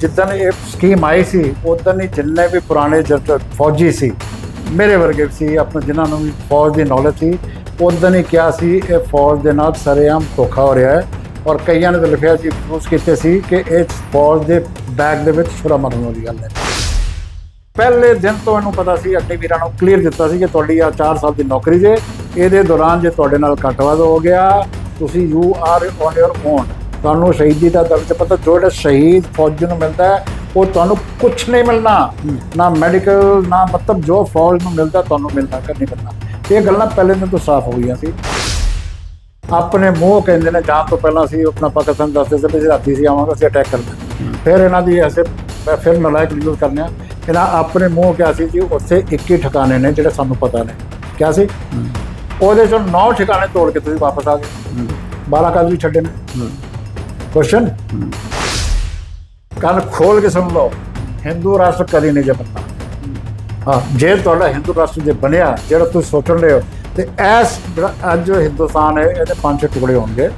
ਜਿੱਦਣ ਇਹ ਸਕੀਮ ਆਈ ਸੀ ਉਦੋਂ ਹੀ ਜਿੰਨੇ ਵੀ ਪੁਰਾਣੇ ਜੱਟ ਫੌਜੀ ਸੀ, ਮੇਰੇ ਵਰਗੇ ਸੀ, ਆਪਣੇ ਜਿਨ੍ਹਾਂ ਨੂੰ ਵੀ ਫੌਜ ਦੀ ਨੌਲੇਜ ਸੀ ਉਦੋਂ ਹੀ ਕਿਹਾ ਸੀ, ਇਹ ਫੌਜ ਦੇ ਨਾਲ ਸਰੇਆਮ ਧੋਖਾ ਹੋ ਰਿਹਾ ਹੈ ਔਰ ਕਈਆਂ ਨੇ ਤਾਂ ਲਿਖਿਆ ਸੀ ਪ੍ਰੂਫ ਕੀਤੇ ਸੀ ਕਿ ਇਹ ਫੌਜ ਦੇ ਬੈਗ ਦੇ ਵਿੱਚ ਛੁਰਾ ਮਾਰਨ ਵਾਲੀ ਗੱਲ ਹੈ। ਪਹਿਲੇ ਦਿਨ ਤੋਂ ਇਹਨੂੰ ਪਤਾ ਸੀ, ਅੱਗੇ ਵੀਰਾਂ ਨੂੰ ਕਲੀਅਰ ਦਿੱਤਾ ਸੀ ਕਿ ਤੁਹਾਡੀ ਆ 4 ਸਾਲ ਦੀ ਨੌਕਰੀ ਜੇ, ਇਹਦੇ ਦੌਰਾਨ ਜੇ ਤੁਹਾਡੇ ਨਾਲ ਘੱਟਵਾਦ ਹੋ ਗਿਆ, ਤੁਸੀਂ you are on your own ਤੁਹਾਨੂੰ ਸ਼ਹੀਦੀ ਦਾ ਦਰਜਾ ਪਤਾ ਜੋ ਜਿਹੜਾ ਸ਼ਹੀਦ ਫੌਜ ਨੂੰ ਮਿਲਦਾ ਹੈ ਉਹ ਤੁਹਾਨੂੰ ਕੁਝ ਨਹੀਂ ਮਿਲਣਾ। ਨਾ ਮੈਡੀਕਲ ਨਾ ਮਤਲਬ ਜੋ ਫੌਜ ਨੂੰ ਮਿਲਦਾ ਤੁਹਾਨੂੰ ਮਿਲਣਾ ਕਰ ਨਹੀਂ ਮਿਲਣਾ। ਇਹ ਗੱਲਾਂ ਪਹਿਲੇ ਦਿਨ ਤੋਂ ਸਾਫ਼ ਹੋ ਗਈਆਂ ਸੀ। ਆਪਣੇ ਮੂੰਹ ਕਹਿੰਦੇ ਨੇ ਜਾਣ ਤੋਂ ਪਹਿਲਾਂ ਅਸੀਂ ਆਪਣਾ ਪਾਕਿਸਤਾਨ ਦੱਸਦੇ ਸੀ ਵੀ ਅਸੀਂ ਰਾਤੀ ਸੀ ਆਵਾਂਗੇ ਅਸੀਂ ਅਟੈਕ ਕਰਨਾ ਫਿਰ ਇਹਨਾਂ ਦੀ ਐਸੇ ਮੈਂ ਫਿਰ ਨਲਾਇਕ ਯੂਜ਼ ਕਰਨੇ ਆ। ਇਹਨਾਂ ਆਪਣੇ ਮੂੰਹ ਕਿਹਾ ਸੀ ਜੀ ਉੱਥੇ 21 ਠਿਕਾਣੇ ਨੇ ਜਿਹੜੇ ਸਾਨੂੰ ਪਤਾ ਨੇ। ਕਿਹਾ ਸੀ? ਉਹਦੇ ਚੋਂ 9 ਠਿਕਾਣੇ ਤੋੜ ਕੇ ਤੁਸੀਂ ਵਾਪਸ ਆ ਗਏ। 12 ਕਾਜ ਵੀ ਛੱਡੇ ਨੇ। ਕੁਐਸਚਨ ਕੰਨ ਖੋਲ ਕੇ ਸੁਣ ਲਓ। ਹਿੰਦੂ ਰਾਸ਼ਟਰ ਕਦੀ ਨਹੀਂ ਜੇ ਬਣਨਾ ਹਾਂ ਜੇ ਤੁਹਾਡਾ ਹਿੰਦੂ ਰਾਸ਼ਟਰ ਜੇ ਬਣਿਆ ਜਿਹੜਾ ਤੁਸੀਂ ਸੋਚਣ ਰਹੇ ਹੋ ਤੇ ਐਸ ਜਿਹੜਾ ਅੱਜ ਜੋ ਹਿੰਦੁਸਤਾਨ ਹੈ ਇਹਦੇ ਪੰਜ ਟੁਕੜੇ ਹੋਣਗੇ।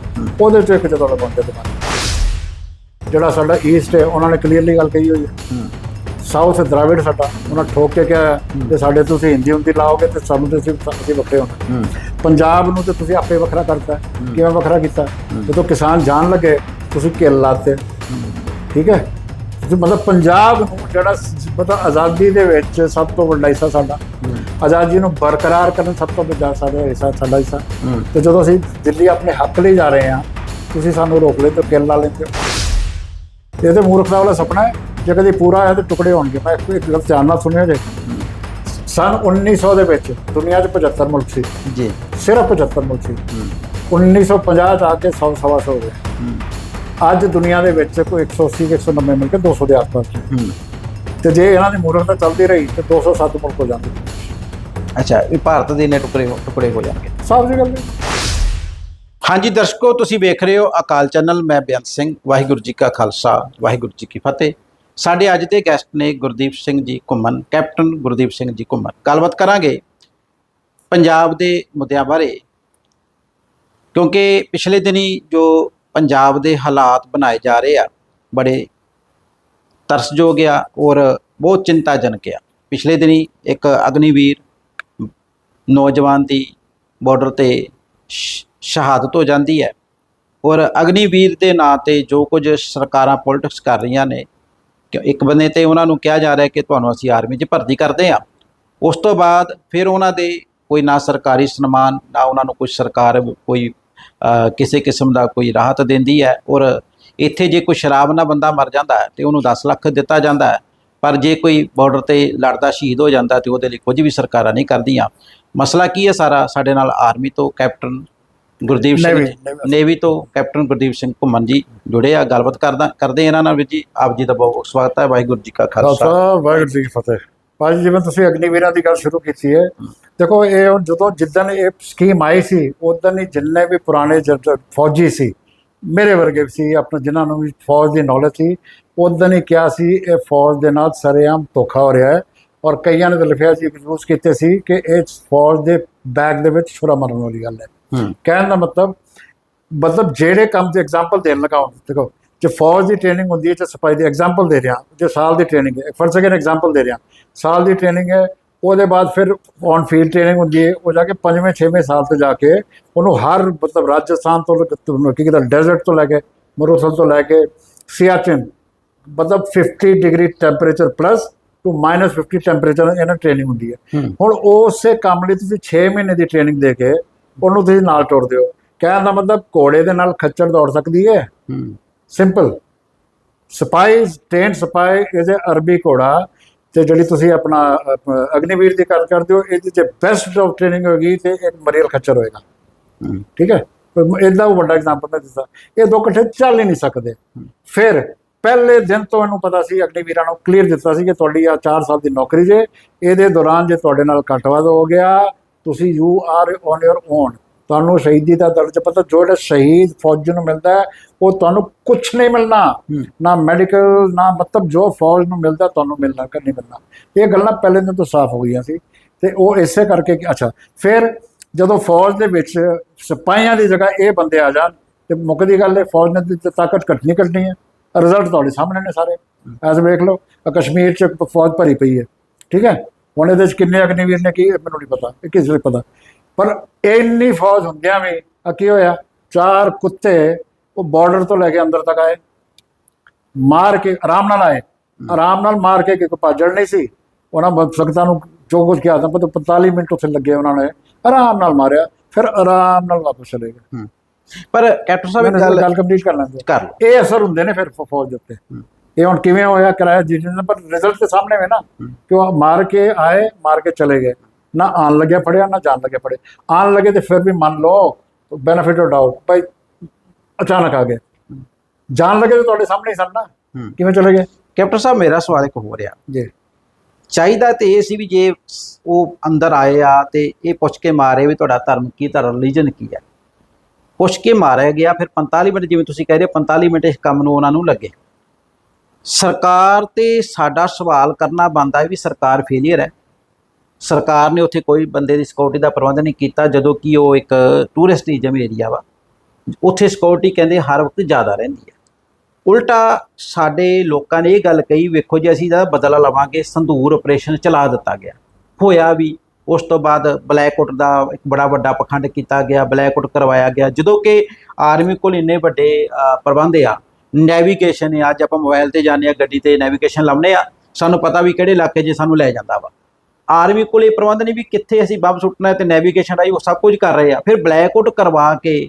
ਉਹਦੇ ਚੋਂ ਇੱਕ ਜਦੋਂ ਤੁਹਾਡਾ ਬਣਦੇ ਤੇ ਜਿਹੜਾ ਸਾਡਾ ਈਸਟ ਹੈ ਉਹਨਾਂ ਨੇ ਕਲੀਅਰਲੀ ਗੱਲ ਕਹੀ ਹੋਈ ਹੈ। ਸਾਊਥ ਦਰਾਵਿੜ ਸਾਡਾ ਉਹਨਾਂ ਠੋਕ ਕੇ ਕਿਹਾ ਤੇ ਸਾਡੇ ਤੁਸੀਂ ਹਿੰਦੀ ਹੁੰਦੀ ਲਾਓਗੇ ਤੇ ਦੇ ਅਸੀਂ ਅਸੀਂ ਵੱਖਰੇ ਹੋਣਾ। ਪੰਜਾਬ ਨੂੰ ਤੇ ਤੁਸੀਂ ਆਪੇ ਵੱਖਰਾ ਕਰਤਾ ਕਿਵੇਂ ਵੱਖਰਾ ਕੀਤਾ ਜਦੋਂ ਕਿਸਾਨ ਜਾਣ ਲੱਗੇ ਤੁਸੀਂ ਕਿੱਲ ਲਾਤੇ। ਠੀਕ ਹੈ? ਤੁਸੀਂ ਮਤਲਬ ਪੰਜਾਬ ਜਿਹੜਾ ਮਤਲਬ ਆਜ਼ਾਦੀ ਦੇ ਵਿੱਚ ਸਭ ਤੋਂ ਵੱਡਾ ਹਿੱਸਾ ਸਾਡਾ। ਆਜ਼ਾਦੀ ਨੂੰ ਬਰਕਰਾਰ ਕਰਨ ਸਭ ਤੋਂ ਵੱਡਾ ਸਾਡਾ ਹਿੱਸਾ ਸਾਡਾ ਹਿੱਸਾ। ਤੇ ਜਦੋਂ ਅਸੀਂ ਦਿੱਲੀ ਆਪਣੇ ਹੱਕ ਲਈ ਜਾ ਰਹੇ ਹਾਂ ਤੁਸੀਂ ਸਾਨੂੰ ਰੋਕ ਲੈ ਤਾਂ ਕਿੱਲ ਲਾ ਲੈਂਦੇ ਹੋ। ਇਹ ਤੇ ਮੂਰਖਤਾ ਵਾਲਾ ਸੁਪਨਾ ਹੈ ਜੇ ਕਦੀ ਪੂਰਾ ਹੋਇਆ ਤਾਂ ਟੁਕੜੇ ਹੋਣਗੇ। ਮੈਂ ਇੱਕ ਗੱਲ ਧਿਆਨ ਨਾਲ ਸੁਣਿਓ ਜੇ। ਸਨ 1900 ਦੇ ਵਿੱਚ ਦੁਨੀਆ 'ਚ 75 ਮੁਲਕ ਸੀ। ਜੀ। ਸਿਰਫ 75 ਮੁਲਕ ਸੀ। 1950 ਚ ਆ ਕੇ 100 ਸਵਾ ਸੌ ਹੋ ਗਏ। ਅੱਜ ਦੁਨੀਆ ਦੇ ਵਿੱਚ ਕੋਈ 180 ਕਿ 190 ਮਿਲ ਕੇ 200 ਦੇ ਆਸ-ਪਾਸ। ਤੇ ਜੇ ਇਹਨਾਂ ਦੀ ਮੂਰਖਤਾ ਚੱਲਦੀ ਰਹੀ ਤੇ 207 ਮੁਲਕ ਹੋ ਜਾਂਦੇ। ਅੱਛਾ ਇਹ ਭਾਰਤ ਦੇ ਨੇ ਟੁਕੜੇ ਟੁਕੜੇ ਹੋ ਜਾਣਗੇ। ਸਾਫ਼ ਜੀ ਗੱਲ ਹਾਂਜੀ ਦਰਸ਼ਕੋ ਤੁਸੀਂ ਵੇਖ ਰਹੇ ਹੋ ਅਕਾਲ ਚੈਨਲ ਮੈਂ ਬੇਅੰਤ ਸਿੰਘ ਵਾਹਿਗੁਰੂ ਜੀ ਕਾ ਖਾਲਸਾ ਵਾਹਿਗੁਰੂ ਜੀ ਕੀ ਫਤਿਹ। ਸਾਡੇ ਅੱਜ ਦੇ ਗੈਸਟ ਨੇ ਗੁਰਦੀਪ ਸਿੰਘ ਜੀ ਘੁੰਮਣ ਕੈਪਟਨ ਗੁਰਦੀਪ ਸਿੰਘ ਜੀ ਘੁੰਮਣ। ਗੱਲਬਾਤ ਕਰਾਂਗੇ ਪੰਜਾਬ ਦੇ ਮੁੱਦਿਆਂ ਬਾਰੇ। ਕਿਉਂਕਿ ਪਿਛਲੇ ਦਿਨੀ ਜੋ ਪੰਜਾਬ ਦੇ ਹਾਲਾਤ ਬਣਾਏ ਜਾ ਰਹੇ ਆ, ਬੜੇ ਤਰਸਯੋਗ ਆ ਔਰ ਬਹੁਤ ਚਿੰਤਾਜਨਕ ਆ। ਪਿਛਲੇ ਦਿਨੀ ਇੱਕ ਅਗਨੀਵੀਰ ਨੌਜਵਾਨ ਦੀ ਬਾਰਡਰ ਤੇ ਸ਼ਹਾਦਤ ਹੋ ਜਾਂਦੀ ਹੈ ਔਰ ਅਗਨੀਵੀਰ ਦੇ ਨਾਂ ਤੇ ਜੋ ਕੁਝ ਸਰਕਾਰਾਂ ਪੋਲਿਟਿਕਸ ਕਰ ਰਹੀਆਂ ਨੇ, ਕਿ ਇੱਕ ਬੰਦੇ ਤੇ ਉਹਨਾਂ ਨੂੰ ਕਿਹਾ ਜਾ ਰਿਹਾ ਕਿ ਤੁਹਾਨੂੰ ਅਸੀਂ ਆਰਮੀ 'ਚ ਭਰਤੀ ਕਰਦੇ ਆ ਉਸ ਤੋਂ ਬਾਅਦ ਫਿਰ ਉਹਨਾਂ ਦੇ ਕੋਈ ਨਾ ਸਰਕਾਰੀ ਸਨਮਾਨ, ਨਾ ਉਹਨਾਂ ਨੂੰ ਕੋਈ ਸਰਕਾਰ, ਕੋਈ ਕਿਸੇ ਕਿਸਮ ਦਾ ਕੋਈ ਰਾਹਤ ਦਿੰਦੀ ਹੈ ਔਰ ਇੱਥੇ ਜੇ ਕੋਈ ਸ਼ਰਾਬ ਨਾਲ ਬੰਦਾ ਮਰ ਜਾਂਦਾ ਹੈ ਤੇ ਉਹਨੂੰ 10 ਲੱਖ ਦਿੱਤਾ ਜਾਂਦਾ ਹੈ ਪਰ ਜੇ ਕੋਈ ਬਾਰਡਰ ਤੇ ਲੜਦਾ ਸ਼ਹੀਦ ਹੋ ਜਾਂਦਾ ਤੇ ਉਹਦੇ ਲਈ ਕੁਝ ਵੀ ਸਰਕਾਰਾਂ ਨਹੀਂ ਕਰਦੀਆਂ। ਮਸਲਾ ਕੀ ਹੈ ਸਾਰਾ? ਸਾਡੇ ਨਾਲ ਆਰਮੀ ਤੋਂ ਕੈਪਟਨ ਗੁਰਦੀਪ ਸਿੰਘ ਨੇਵੀ- ਤੋਂ ਕੈਪਟਨ ਗੁਰਦੀਪ ਸਿੰਘ ਘੁੰਮਣ ਜੀ ਜੁੜੇ ਆ ਗੱਲਬਾਤ ਕਰਦਾ ਕਰਦੇ ਇਹਨਾਂ ਨਾਲ ਵੀ ਜੀ। ਆਪ ਜੀ ਦਾ ਬਹੁਤ ਸਵਾਗਤ ਹੈ ਵਾਹਿਗੁਰੂ ਜੀ ਕਾ ਖਾਲਸਾ ਖਾਲਸਾ। ਵਾਹਿਗੁਰੂ ਜੀ ਕੀ ਫਤਿਹ। ਭਾਜੀ ਜਿਵੇਂ ਤੁਸੀਂ ਅਗਨੀਵੀਰਾਂ ਦੀ ਗੱਲ ਸ਼ੁਰੂ ਕੀਤੀ ਹੈ ਦੇਖੋ ਇਹ ਜਦੋਂ ਜਿੱਦਣ ਇਹ ਸਕੀਮ ਆਈ ਸੀ ਉਦੋਂ ਹੀ ਜਿੰਨੇ ਵੀ ਪੁਰਾਣੇ ਫੌਜੀ ਸੀ ਮੇਰੇ ਵਰਗੇ ਸੀ ਆਪਣੇ ਜਿਨ੍ਹਾਂ ਨੂੰ ਵੀ ਫੌਜ ਦੀ ਨੌਲੇਜ ਸੀ ਉਦੋਂ ਹੀ ਕਿਹਾ ਸੀ ਇਹ ਫੌਜ ਦੇ ਨਾਲ ਸਰੇਆਮ ਧੋਖਾ ਹੋ ਰਿਹਾ ਹੈ ਔਰ ਕਈਆਂ ਨੇ ਤਾਂ ਲਿਖਿਆ ਸੀ ਯੂਜ਼ ਕੀਤੇ ਸੀ ਕਿ ਇਹ ਫੌਜ ਦੇ ਬੈਗ ਦੇ ਵਿੱਚ ਛੁਰਾ ਮਾਰਨ ਵਾਲੀ ਗੱਲ ਹੈ। ਕਹਿਣ ਦਾ ਮਤਲਬ ਮਤਲਬ ਜਿਹੜੇ ਕੰਮ ਦੇ ਐਗਜ਼ਾਮਪਲ ਦੇਣ ਲਗਾਉਂ ਦੇਖੋ ਜੇ ਫੌਜ ਦੀ ਟ੍ਰੇਨਿੰਗ ਹੁੰਦੀ ਹੈ ਤੇ ਸਿਪਾਹੀ ਦੀ ਐਗਜ਼ਾਮਪਲ ਦੇ ਰਿਹਾ ਜੇ ਸਾਲ ਦੀ ਟ੍ਰੇਨਿੰਗ ਹੈ ਫਰ ਸੈਕਿੰਡ ਐਗਜ਼ਾਮਪਲ ਦੇ ਰਿਹਾ ਸਾਲ ਦੀ ਟ੍ਰੇਨਿੰਗ ਹੈ ਉਹਦੇ ਬਾਅਦ ਫਿਰ ਔਨ ਫੀਲਡ ਟ੍ਰੇਨਿੰਗ ਹੁੰਦੀ ਹੈ ਉਹ ਜਾ ਕੇ ਪੰਜਵੇਂ ਛੇਵੇਂ ਸਾਲ ਤੇ ਜਾ ਕੇ ਉਹਨੂੰ ਹਰ ਮਤਲਬ ਰਾਜਸਥਾਨ ਤੋਂ ਲੈ ਕੇ ਕਹਿੰਦਾ ਡੈਜ਼ਰਟ ਤੋਂ ਲੈ ਕੇ ਮਰੂਥਲ ਤੋਂ ਲੈ ਕੇ ਸਿਆਚਿਨ ਮਤਲਬ 50 degree temperature plus two minus 50 temperature ਇਹਨਾਂ ਟ੍ਰੇਨਿੰਗ ਹੁੰਦੀ ਹੈ। ਹੁਣ ਉਸੇ ਕੰਮ ਲਈ ਤੁਸੀਂ 6 ਮਹੀਨੇ ਦੀ ਟ੍ਰੇਨਿੰਗ ਦੇ ਕੇ ਉਹਨੂੰ ਤੁਸੀਂ ਨਾਲ ਟੋੜਦੇ ਹੋ ਕਹਿਣ ਦਾ ਮਤਲਬ ਘੋੜੇ ਦੇ ਨਾਲ ਖੱਚਰ ਦੌੜ ਸਕਦੀ ਹੈ? ਹੂੰ। Simple spy train spy is a ਅਰਬੀ ਘੋੜਾ। ਤੇ ਜਿਹੜੀ ਤੁਸੀਂ ਆਪਣਾ ਅਗਨੀਵੀਰ ਦੀ ਗੱਲ ਕਰਦੇ ਹੋ ਇਹਦੇ ਚ ਬੈਸਟ ਆਫ ਟ੍ਰੇਨਿੰਗ ਹੋਗੀ ਤੇ ਇੱਕ ਮਰੀਅਲ ਖੱਚਰ ਹੋਏਗਾ। ਠੀਕ ਹੈ? ਇਹਦਾ ਵੱਡਾ ਐਗਜ਼ਾਮਪਲ ਮੈਂ ਦਿੱਤਾ। ਇਹ ਦੋ ਇਕੱਠੇ ਚੱਲ ਹੀ ਨਹੀਂ ਸਕਦੇ। ਫਿਰ ਪਹਿਲੇ ਦਿਨ ਤੋਂ ਇਹਨੂੰ ਪਤਾ ਸੀ ਅਗਨੀਵੀਰਾਂ ਨੂੰ ਕਲੀਅਰ ਦਿੱਤਾ ਸੀ ਕਿ ਤੁਹਾਡੀ ਆ 4 ਸਾਲ ਦੀ ਨੌਕਰੀ ਜੇ ਇਹਦੇ ਦੌਰਾਨ ਜੇ ਤੁਹਾਡੇ ਨਾਲ ਘੱਟਵਾਦ ਹੋ ਗਿਆ ਤੁਸੀਂ you are on your own ਤੁਹਾਨੂੰ ਸ਼ਹੀਦੀ ਦਾ ਦਰਜਾ ਪਤਾ ਜੋ ਜਿਹੜਾ ਸ਼ਹੀਦ ਫੌਜ ਨੂੰ ਮਿਲਦਾ ਹੈ ਉਹ ਤੁਹਾਨੂੰ ਕੁਝ ਨਹੀਂ ਮਿਲਣਾ। ਨਾ ਮੈਡੀਕਲ ਨਾ ਮਤਲਬ ਜੋ ਫੌਜ ਨੂੰ ਮਿਲਦਾ ਤੁਹਾਨੂੰ ਮਿਲਣਾ ਕਿ ਨਹੀਂ ਮਿਲਣਾ। ਇਹ ਗੱਲਾਂ ਪਹਿਲੇ ਦਿਨ ਤੋਂ ਸਾਫ਼ ਹੋ ਗਈਆਂ ਸੀ। ਤੇ ਉਹ ਇਸੇ ਕਰਕੇ ਕਿ ਅੱਛਾ ਫਿਰ ਜਦੋਂ ਫੌਜ ਦੇ ਵਿੱਚ ਸਿਪਾਹੀਆਂ ਦੀ ਜਗ੍ਹਾ ਇਹ ਬੰਦੇ ਆ ਜਾਣ ਤੇ ਮੁੱਕਦੀ ਗੱਲ ਹੈ ਫੌਜ ਨੇ ਤੇ ਤਾਕਤ ਘਟਣੀ ਘਟਣੀ ਹੈ। ਰਿਜ਼ਲਟ ਤੁਹਾਡੇ ਸਾਹਮਣੇ ਨੇ ਸਾਰੇ। ਐਸ ਵੇਖ ਲਓ ਕਸ਼ਮੀਰ ਚ ਫੌਜ ਭਰੀ ਪਈ ਹੈ। ਠੀਕ ਹੈ? ਹੁਣ ਇਹਦੇ ਚ ਕਿੰਨੇ ਅਗਨੀਵੀਰ ਨੇ ਕੀ ਮੈਨੂੰ ਨਹੀਂ ਪਤਾ ਇਹ ਕਿਸੇ ਨੂੰ ਪਤਾ? ਪਰ ਇੰਨੀ ਫੌਜ ਹੁੰਦਿਆਂ ਵੀ ਆ ਕੀ ਹੋਇਆ? ਚਾਰ ਕੁੱਤੇ ਉਹ ਬਾਰਡਰ ਤੋਂ ਲੈ ਕੇ ਅੰਦਰ ਤੱਕ ਆਏ। ਮਾਰ ਕੇ ਆਰਾਮ ਨਾਲ ਆਏ। ਆਰਾਮ ਨਾਲ ਮਾਰ ਕੇ ਕਿਉਂਕਿ ਭਾਜੜ ਨਹੀਂ ਸੀ। ਉਹਨਾਂ ਸੰਗਤਾਂ ਨੂੰ ਜੋ ਕੁਝ ਕਿਹਾ ਤਾਂ ਪਰ 45 ਮਿੰਟ ਉੱਥੇ ਲੱਗੇ ਉਹਨਾਂ ਨੇ। ਆਰਾਮ ਨਾਲ ਮਾਰਿਆ ਫਿਰ ਆਰਾਮ ਨਾਲ ਵਾਪਸ ਚਲੇ ਗਏ। ਪਰ ਕੈਪਟਨ ਸਾਹਿਬ ਮੈਨੂੰ ਗੱਲ ਕੰਪਲੀਟ ਕਰ ਲੈਂਦੇ ਕਰ ਲਓ। ਇਹ ਅਸਰ ਹੁੰਦੇ ਨੇ ਫਿਰ ਫੌਜ ਦੇ ਉੱਤੇ। ਇਹ ਹੁਣ ਕਿਵੇਂ ਹੋਇਆ ਕਿਰਾਇਆ ਜੀ ਨੇ ਪਰ ਰਿਜ਼ਲਟ ਤੇ ਸਾਹਮਣੇ ਵੇ ਨਾ ਕਿ ਉਹ ਮਾਰ ਕੇ ਆਏ ਮਾਰ ਕੇ ਚਲੇ ਗਏ। ਨਾ ਆਣ ਲੱਗਿਆ ਫੜਿਆ ਨਾ ਜਾਣ ਲੱਗਿਆ ਫੜੇ ਆਣ ਲੱਗੇ ਤੇ ਫਿਰ ਵੀ ਮੰਨ ਲਓ ਬੈਨੀਫਿਟ ਆਫ ਡਾਊਟ ਭਾਈ ਅਚਾਨਕ ਆ ਗਏ। ਜਾਣ ਲੱਗੇ ਤੇ ਤੁਹਾਡੇ ਸਾਹਮਣੇ ਸਨ ਨਾ। ਕਿਵੇਂ ਚਲੇ ਗਏ? ਕੈਪਟਨ ਸਾਹਿਬ ਮੇਰਾ ਸਵਾਲ ਇੱਕ ਹੋ ਰਿਹਾ ਜੀ। ਚਾਹੀਦਾ ਤੇ ਇਹ ਸੀ ਵੀ ਜੇ ਉਹ ਅੰਦਰ ਆਏ ਆ ਤੇ ਇਹ ਪੁੱਛ ਕੇ ਮਾਰੇ ਵੀ ਤੁਹਾਡਾ ਧਰਮ ਕੀ ਤੁਹਾਡਾ ਰਿਲੀਜਨ ਕੀ ਹੈ ਪੁੱਛ ਕੇ ਮਾਰਿਆ ਗਿਆ ਫਿਰ 45 ਮਿੰਟ ਜਿਵੇਂ ਤੁਸੀਂ ਕਹਿ ਰਹੇ ਹੋ 45 ਮਿੰਟ ਇਸ ਕੰਮ ਨੂੰ ਉਹਨਾਂ ਨੂੰ ਲੱਗੇ। ਸਰਕਾਰ ਤੇ ਸਾਡਾ ਸਵਾਲ ਕਰਨਾ ਬਣਦਾ ਹੈ ਵੀ ਸਰਕਾਰ ਫੇਲੀਅਰ ਹੈ। ਸਰਕਾਰ ਨੇ ਉੱਥੇ ਕੋਈ ਬੰਦੇ ਦੀ ਸਿਕਿਉਰਿਟੀ ਦਾ ਪ੍ਰਬੰਧ ਨਹੀਂ ਕੀਤਾ, ਜਦੋਂ ਕਿ ਉਹ ਇੱਕ ਟੂਰਿਸਟ ਟੂਰਿਸਟਿਜ਼ਮ ਏਰੀਆ ਵਾ। ਉੱਥੇ ਸਿਕਿਉਰਿਟੀ ਕਹਿੰਦੇ ਹਰ ਵਕਤ ਜ਼ਿਆਦਾ ਰਹਿੰਦੀ ਹੈ। ਉਲਟਾ ਸਾਡੇ ਲੋਕਾਂ ਨੇ ਇਹ ਗੱਲ ਕਹੀ, ਵੇਖੋ ਜੀ ਅਸੀਂ ਇਹਦਾ ਬਦਲਾ ਲਵਾਂਗੇ, ਸੰਧੂਰ ਆਪਰੇਸ਼ਨ ਚਲਾ ਦਿੱਤਾ ਗਿਆ। ਹੋਇਆ ਵੀ, ਉਸ ਤੋਂ ਬਾਅਦ ਬਲੈਕਆਊਟ ਦਾ ਇੱਕ ਬੜਾ ਵੱਡਾ ਪਖੰਡ ਕੀਤਾ ਗਿਆ ਬਲੈਕਆਊਟ ਕਰਵਾਇਆ ਗਿਆ। ਜਦੋਂ ਕਿ ਆਰਮੀ ਕੋਲ ਇੰਨੇ ਵੱਡੇ ਪ੍ਰਬੰਧ ਆ ਨੈਵੀਗੇਸ਼ਨ ਆ, ਅੱਜ ਆਪਾਂ ਮੋਬਾਈਲ ਤੇ ਜਾਂਦੇ ਆ, ਗੱਡੀ ਤੇ ਨੈਵੀਗੇਸ਼ਨ ਲਾਉਂਦੇ ਆ, ਸਾਨੂੰ ਪਤਾ ਵੀ ਕਿਹੜੇ ਇਲਾਕੇ 'ਚ ਸਾਨੂੰ ਲੈ ਜਾਂਦਾ ਵਾ। ਆਰਮੀ ਕੋਲ ਪ੍ਰਬੰਧ ਨਹੀਂ ਵੀ ਕਿੱਥੇ ਅਸੀਂ ਬੰਬ ਸੁੱਟਣਾ ਤੇ ਨੈਵੀਗੇਸ਼ਨ ਰਾਹੀਂ ਉਹ ਸਭ ਕੁਝ ਕਰ ਰਹੇ ਆ। ਫਿਰ ਬਲੈਕਆਊਟ ਕਰਵਾ ਕੇ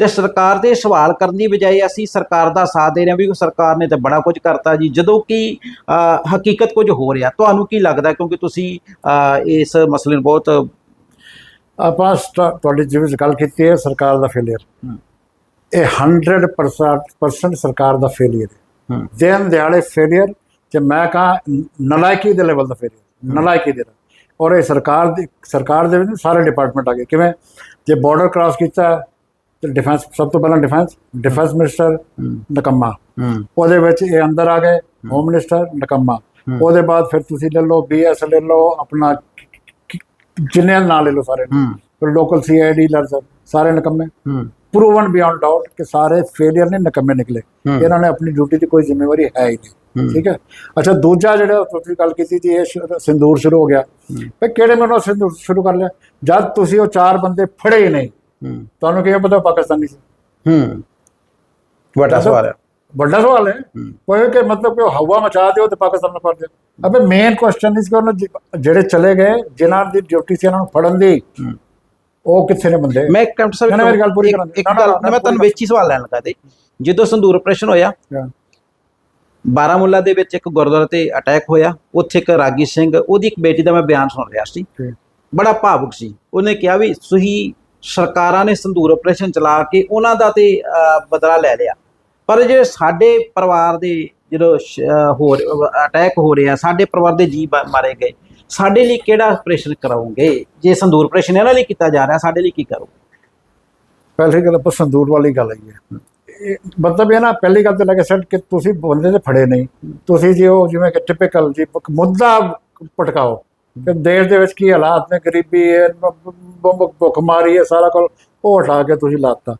ਤੇ ਸਰਕਾਰ ਦੇ ਸਵਾਲ ਕਰਨ ਦੀ ਬਜਾਏ ਅਸੀਂ ਸਰਕਾਰ ਦਾ ਸਾਥ ਦੇ ਰਹੇ ਹਾਂ ਵੀ ਸਰਕਾਰ ਨੇ ਤਾਂ ਬੜਾ ਕੁਝ ਕਰਤਾ ਜੀ। ਜਦੋਂ ਕਿ ਹਕੀਕਤ ਕੁਝ ਹੋ ਰਿਹਾ। ਤੁਹਾਨੂੰ ਕੀ ਲੱਗਦਾ ਕਿਉਂਕਿ ਤੁਸੀਂ ਇਸ ਮਸਲੇ ਨੂੰ ਬਹੁਤ ਆਪਾਂ ਤੁਹਾਡੀ ਜਿਵੇਂ ਗੱਲ ਕੀਤੀ ਹੈ ਸਰਕਾਰ ਦਾ ਫੇਲਿਅਰ। ਇਹ 100% ਸਰਕਾਰ ਦਾ ਫੇਲਿਅਰ ਹੈ। ਦਿਨ ਦਿਹਾੜੇ ਫੇਲਿਅਰ ਜੇ ਮੈਂ ਕਹਾਂ ਨਲਾਇਕੀ ਦੇ ਲੈਵਲ ਦਾ ਫੇਲਿਅਰ ਨਲਾਇਕੀ ਦੇ ਔਰ ਇਹ ਸਰਕਾਰ ਦੀ ਸਰਕਾਰ ਦੇ ਵਿੱਚ ਸਾਰੇ ਡਿਪਾਰਟਮੈਂਟ ਆ ਗਏ। ਕਿਵੇਂ? ਜੇ ਬਾਰਡਰ ਕ੍ਰਾਸ ਕੀਤਾ ਹੈ, ਤੇ ਡਿਫੈਂਸ ਸਭ ਤੋਂ ਪਹਿਲਾਂ ਡਿਫੈਂਸ ਡਿਫੈਂਸ ਮਿਨਿਸਟਰ ਨਕੰਮਾ। ਉਹਦੇ ਵਿੱਚ ਇਹ ਅੰਦਰ ਆ ਗਏ ਹੋਮ ਮਿਨਿਸਟਰ ਨਕੰਮਾ। ਉਹਦੇ ਬਾਅਦ ਫਿਰ ਤੁਸੀਂ ਲੈ ਲਓ ਬੀਐਸ ਲੈ ਲਓ ਆਪਣਾ ਜਿੰਨੇ ਨਾਂ ਲੈ ਲਓ ਸਾਰੇ। ਫਿਰ ਲੋਕਲ ਸੀਆਈਡੀ ਲਰਜ਼ਰ ਸਾਰੇ ਨਕੰਮੇ। ਪ੍ਰੂਵਨ ਬਿਯੋਂਡ ਡਾਊਟ ਕਿ ਸਾਰੇ ਫੇਲਿਅਰ ਨੇ ਨਕੰਮੇ ਨਿਕਲੇ। ਇਹਨਾਂ ਨੇ ਆਪਣੀ ਡਿਊਟੀ ਦੀ ਕੋਈ ਜ਼ਿੰਮੇਵਾਰੀ ਹੈ ਹੀ ਨਹੀਂ। ਠੀਕ ਹੈ? ਅੱਛਾ ਦੂਜਾ ਜਿਹੜਾ ਤੁਸੀਂ ਗੱਲ ਕੀਤੀ ਜੀ ਇਹ ਸ਼- ਸਿੰਦੂਰ ਸ਼ੁਰੂ ਹੋ ਗਿਆ। ਵੀ ਕਿਹੜੇ ਮੈਨੂੰ ਸਿੰਦੂਰ ਸ਼ੁਰੂ ਕਰ ਲਿਆ? ਜਦ ਤੁਸੀਂ ਉਹ ਚਾਰ ਬੰਦੇ ਫੜੇ ਨਹੀਂ ਤੁਹਾਨੂੰ ਕਿਵੇਂ ਪਤਾ ਪਾਕਿਸਤਾਨੀ ਸੀ? ਹੂੰ। ਵੱਡਾ ਸਵਾਲ ਹੈ ਵੱਡਾ ਸਵਾਲ ਹੈ। ਕੋਈ ਕਿ ਮਤਲਬ ਕਿ ਹਵਾ ਮਚਾ ਦਿਓ ਤੇ ਪਾਕਿਸਤਾਨ ਨੂੰ ਕਰ ਦਿਓ। ਅਬੇ ਮੇਨ ਕੁਐਸਚਨ ਇਸ ਕਿ ਉਹਨਾਂ ਜ- ਜਿਹੜੇ ਚਲੇ ਗਏ ਜਿਨ੍ਹਾਂ ਦੀ ਡਿਊਟੀ ਸੀ ਉਹਨਾਂ ਨੂੰ ਫੜਨ ਦੀ। ਉਹ ਕਿੱਥੇ ਨੇ ਬੰਦੇ? ਮੈਂ ਕੈਂਟ ਸਾਹਿਬ ਮੇਰੀ ਗੱਲ ਪੂਰੀ। ਇੱਕ ਗੱਲ ਮੈਂ ਤੁਹਾਨੂੰ ਵਿੱਚ ਹੀ ਸਵਾਲ ਲੈਣ ਲੱਗਾ ਤੇ ਜਦੋਂ ਸੰਦੂਰ ਆਪਰੇਸ਼ਨ ਹੋਇਆ। ਬਾਰਾਮੁੱਲਾ ਦੇ ਵਿੱਚ ਇੱਕ ਗੁਰਦੁਆਰਾ ਤੇ ਅਟੈਕ ਹੋਇਆ। ਉੱਥੇ ਇੱਕ ਰਾਗੀ ਸਿੰਘ ਉਹਦੀ ਇੱਕ ਬੇਟੀ ਦਾ ਮੈਂ ਬਿਆਨ ਸੁਣ ਰਿਹਾ ਸੀ। ਬੜਾ ਭਾਵੁਕ ਸੀ। ਉਹਨੇ ਕਿਹਾ ਵੀ ਤੁਸੀਂ ਸਰਕਾਰਾਂ ਨੇ ਸੰਦੂਰ ਆਪਰੇਸ਼ਨ ਚਲਾ ਕੇ ਉਹਨਾਂ ਦਾ ਤੇ ਬਦਲਾ ਲੈ ਲਿਆ। ਪਰ ਜੇ ਸਾਡੇ ਪਰਿਵਾਰ ਦੇ ਜਦੋਂ ਸ਼- ਅਹ, ਹੋ ਅਟੈਕ ਹੋ ਰਿਹਾ ਸਾਡੇ ਪਰਿਵਾਰ ਦੇ ਜੀ ਮਾਰੇ ਗਏ। ਸਾਡੇ ਲਈ ਕਿਹੜਾ ਆਪਰੇਸ਼ਨ ਕਰਾਉਂਗੇ? ਜੇ ਸੰਦੂਰ ਆਪਰੇਸ਼ਨ ਇਹਨਾਂ ਲਈ ਕੀਤਾ ਜਾ ਰਿਹਾ ਸਾਡੇ ਲਈ ਕੀ ਕਰੋ ਪਹਿਲੀ ਗੱਲ ਆਪਾਂ ਸੰਦੂਰ ਵਾਲੀ ਗੱਲ ਆਈ ਹੈ। ਮਤਲਬ ਇਹ ਨਾ ਪਹਿਲੀ ਗੱਲ ਤੇ ਲੱਗੇ ਸੈਟ ਕਿ ਤੁਸੀਂ ਬੰਦੇ ਤੇ ਫੜੇ ਨਹੀਂ। ਤੁਸੀਂ ਜੀ ਉਹ ਜਿਵੇਂ ਕਿ ਟਿਪੀਕਲ ਜੀ ਮੁੱਦਾ ਪਟਕਾਓ ਕਿ ਦੇਸ਼ ਦੇ ਵਿੱਚ ਕੀ ਹਾਲਾਤ ਨੇ ਗਰੀਬੀ ਹੈ ਭੁੱਖਮਾਰੀ ਹੈ ਸਾਰਾ ਕੁਝ ਉਹ ਹਟਾ ਕੇ ਤੁਸੀਂ ਲਾਤਾ।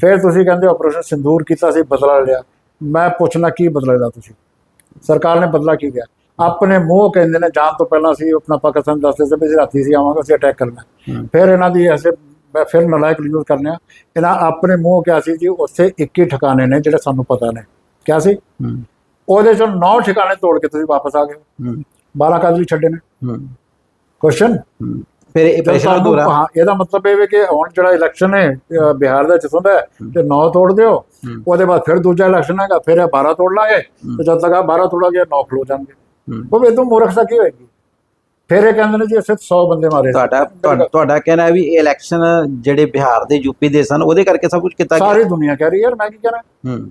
ਫਿਰ ਤੁਸੀਂ ਕਹਿੰਦੇ ਆਪਰੇਸ਼ਨ ਸਿੰਦੂਰ ਕੀਤਾ ਸੀ ਬਦਲਾ ਲਿਆ। ਮੈਂ ਪੁੱਛਣਾ ਕੀ ਬਦਲਾ ਲਿਆ ਤੁਸੀਂ? ਸਰਕਾਰ ਨੇ ਬਦਲਾ ਕੀ ਲਿਆ? ਆਪਣੇ ਮੂੰਹ ਕਹਿੰਦੇ ਨੇ ਜਾਣ ਤੋਂ ਪਹਿਲਾਂ ਸੀ ਆਪਣਾ ਪਾਕਿਸਤਾਨ ਦੱਸਦੇ ਸੀ ਵੀ ਰਾਤੀ ਸੀ ਆਵਾਂਗੇ ਅਸੀਂ ਅਟੈਕ ਕਰਨਾ। ਫਿਰ ਇਹਨਾਂ ਦੀ ਐਸੇ ਮੈਂ ਫਿਰ ਨਲਾਇਕ ਯੂਜ਼ ਕਰਨੇ ਆ। ਇਹਨਾਂ ਆਪਣੇ ਮੂੰਹ ਕਿਹਾ ਸੀ ਜੀ ਉੱਥੇ 21 ਠਿਕਾਣੇ ਨੇ ਜਿਹੜੇ ਸਾਨੂੰ ਪਤਾ ਨੇ। ਕਿਹਾ ਸੀ? ਉਹਦੇ ਚੋਂ 9 ਠਿਕਾਣੇ ਤੋੜ ਕੇ ਤੁਸੀਂ ਵਾਪਸ ਆ ਗਏ। 12 ਕਾਜ਼ੀ ਛੱਡੇ ਨੇ। ਕੁਐਸਚਨ ਫਿਰ ਇਹ ਆਪਰੇਸ਼ਨ ਅਧੂਰਾ। ਹਾਂ ਇਹਦਾ ਮਤਲਬ ਇਹ ਹੈ ਕਿ ਹੁਣ ਜਿਹੜਾ ਇਲੈਕਸ਼ਨ ਹੈ ਬਿਹਾਰ ਦਾ ਜਿਸੋਂ ਦਾ ਹੈ, ਤੇ 9 ਤੋੜ ਦਿਓ। ਉਹਦੇ ਬਾਅਦ ਫਿਰ ਦੂਜਾ ਇਲੈਕਸ਼ਨ ਹੈਗਾ ਫਿਰ ਇਹ 12 ਤੋੜ ਲਾਂਗੇ। ਤੇ ਜਦ ਤੱਕ ਆ 12 ਤੋੜਾਂਗੇ 9 ਖਲੋ ਜਾਣਗੇ। ਉਹ ਇਹ ਤੋਂ ਮੂਰਖਤਾ ਕੀ ਹੋਏਗੀ? ਫਿਰ ਇਹ ਕਹਿੰਦੇ ਨੇ ਜੀ ਅਸੀਂ 100 ਬੰਦੇ ਮਾਰੇ। ਤੁਹਾਡਾ ਤੁਹਾਡਾ- ਕਹਿਣਾ ਹੈ ਵੀ ਇਹ ਇਲੈਕਸ਼ਨ ਜਿਹੜੇ ਬਿਹਾਰ ਦੇ ਯੂਪੀ ਦੇ ਸਨ ਉਹਦੇ ਕਰਕੇ ਸਭ ਕੁਝ ਕੀਤਾ ਗਿਆ? ਸਾਰੀ ਦੁਨੀਆ ਕਹਿ ਰਹੀ ਯਾਰ ਮੈਂ ਕੀ ਕਹਿਣਾ? ਹੂੰ।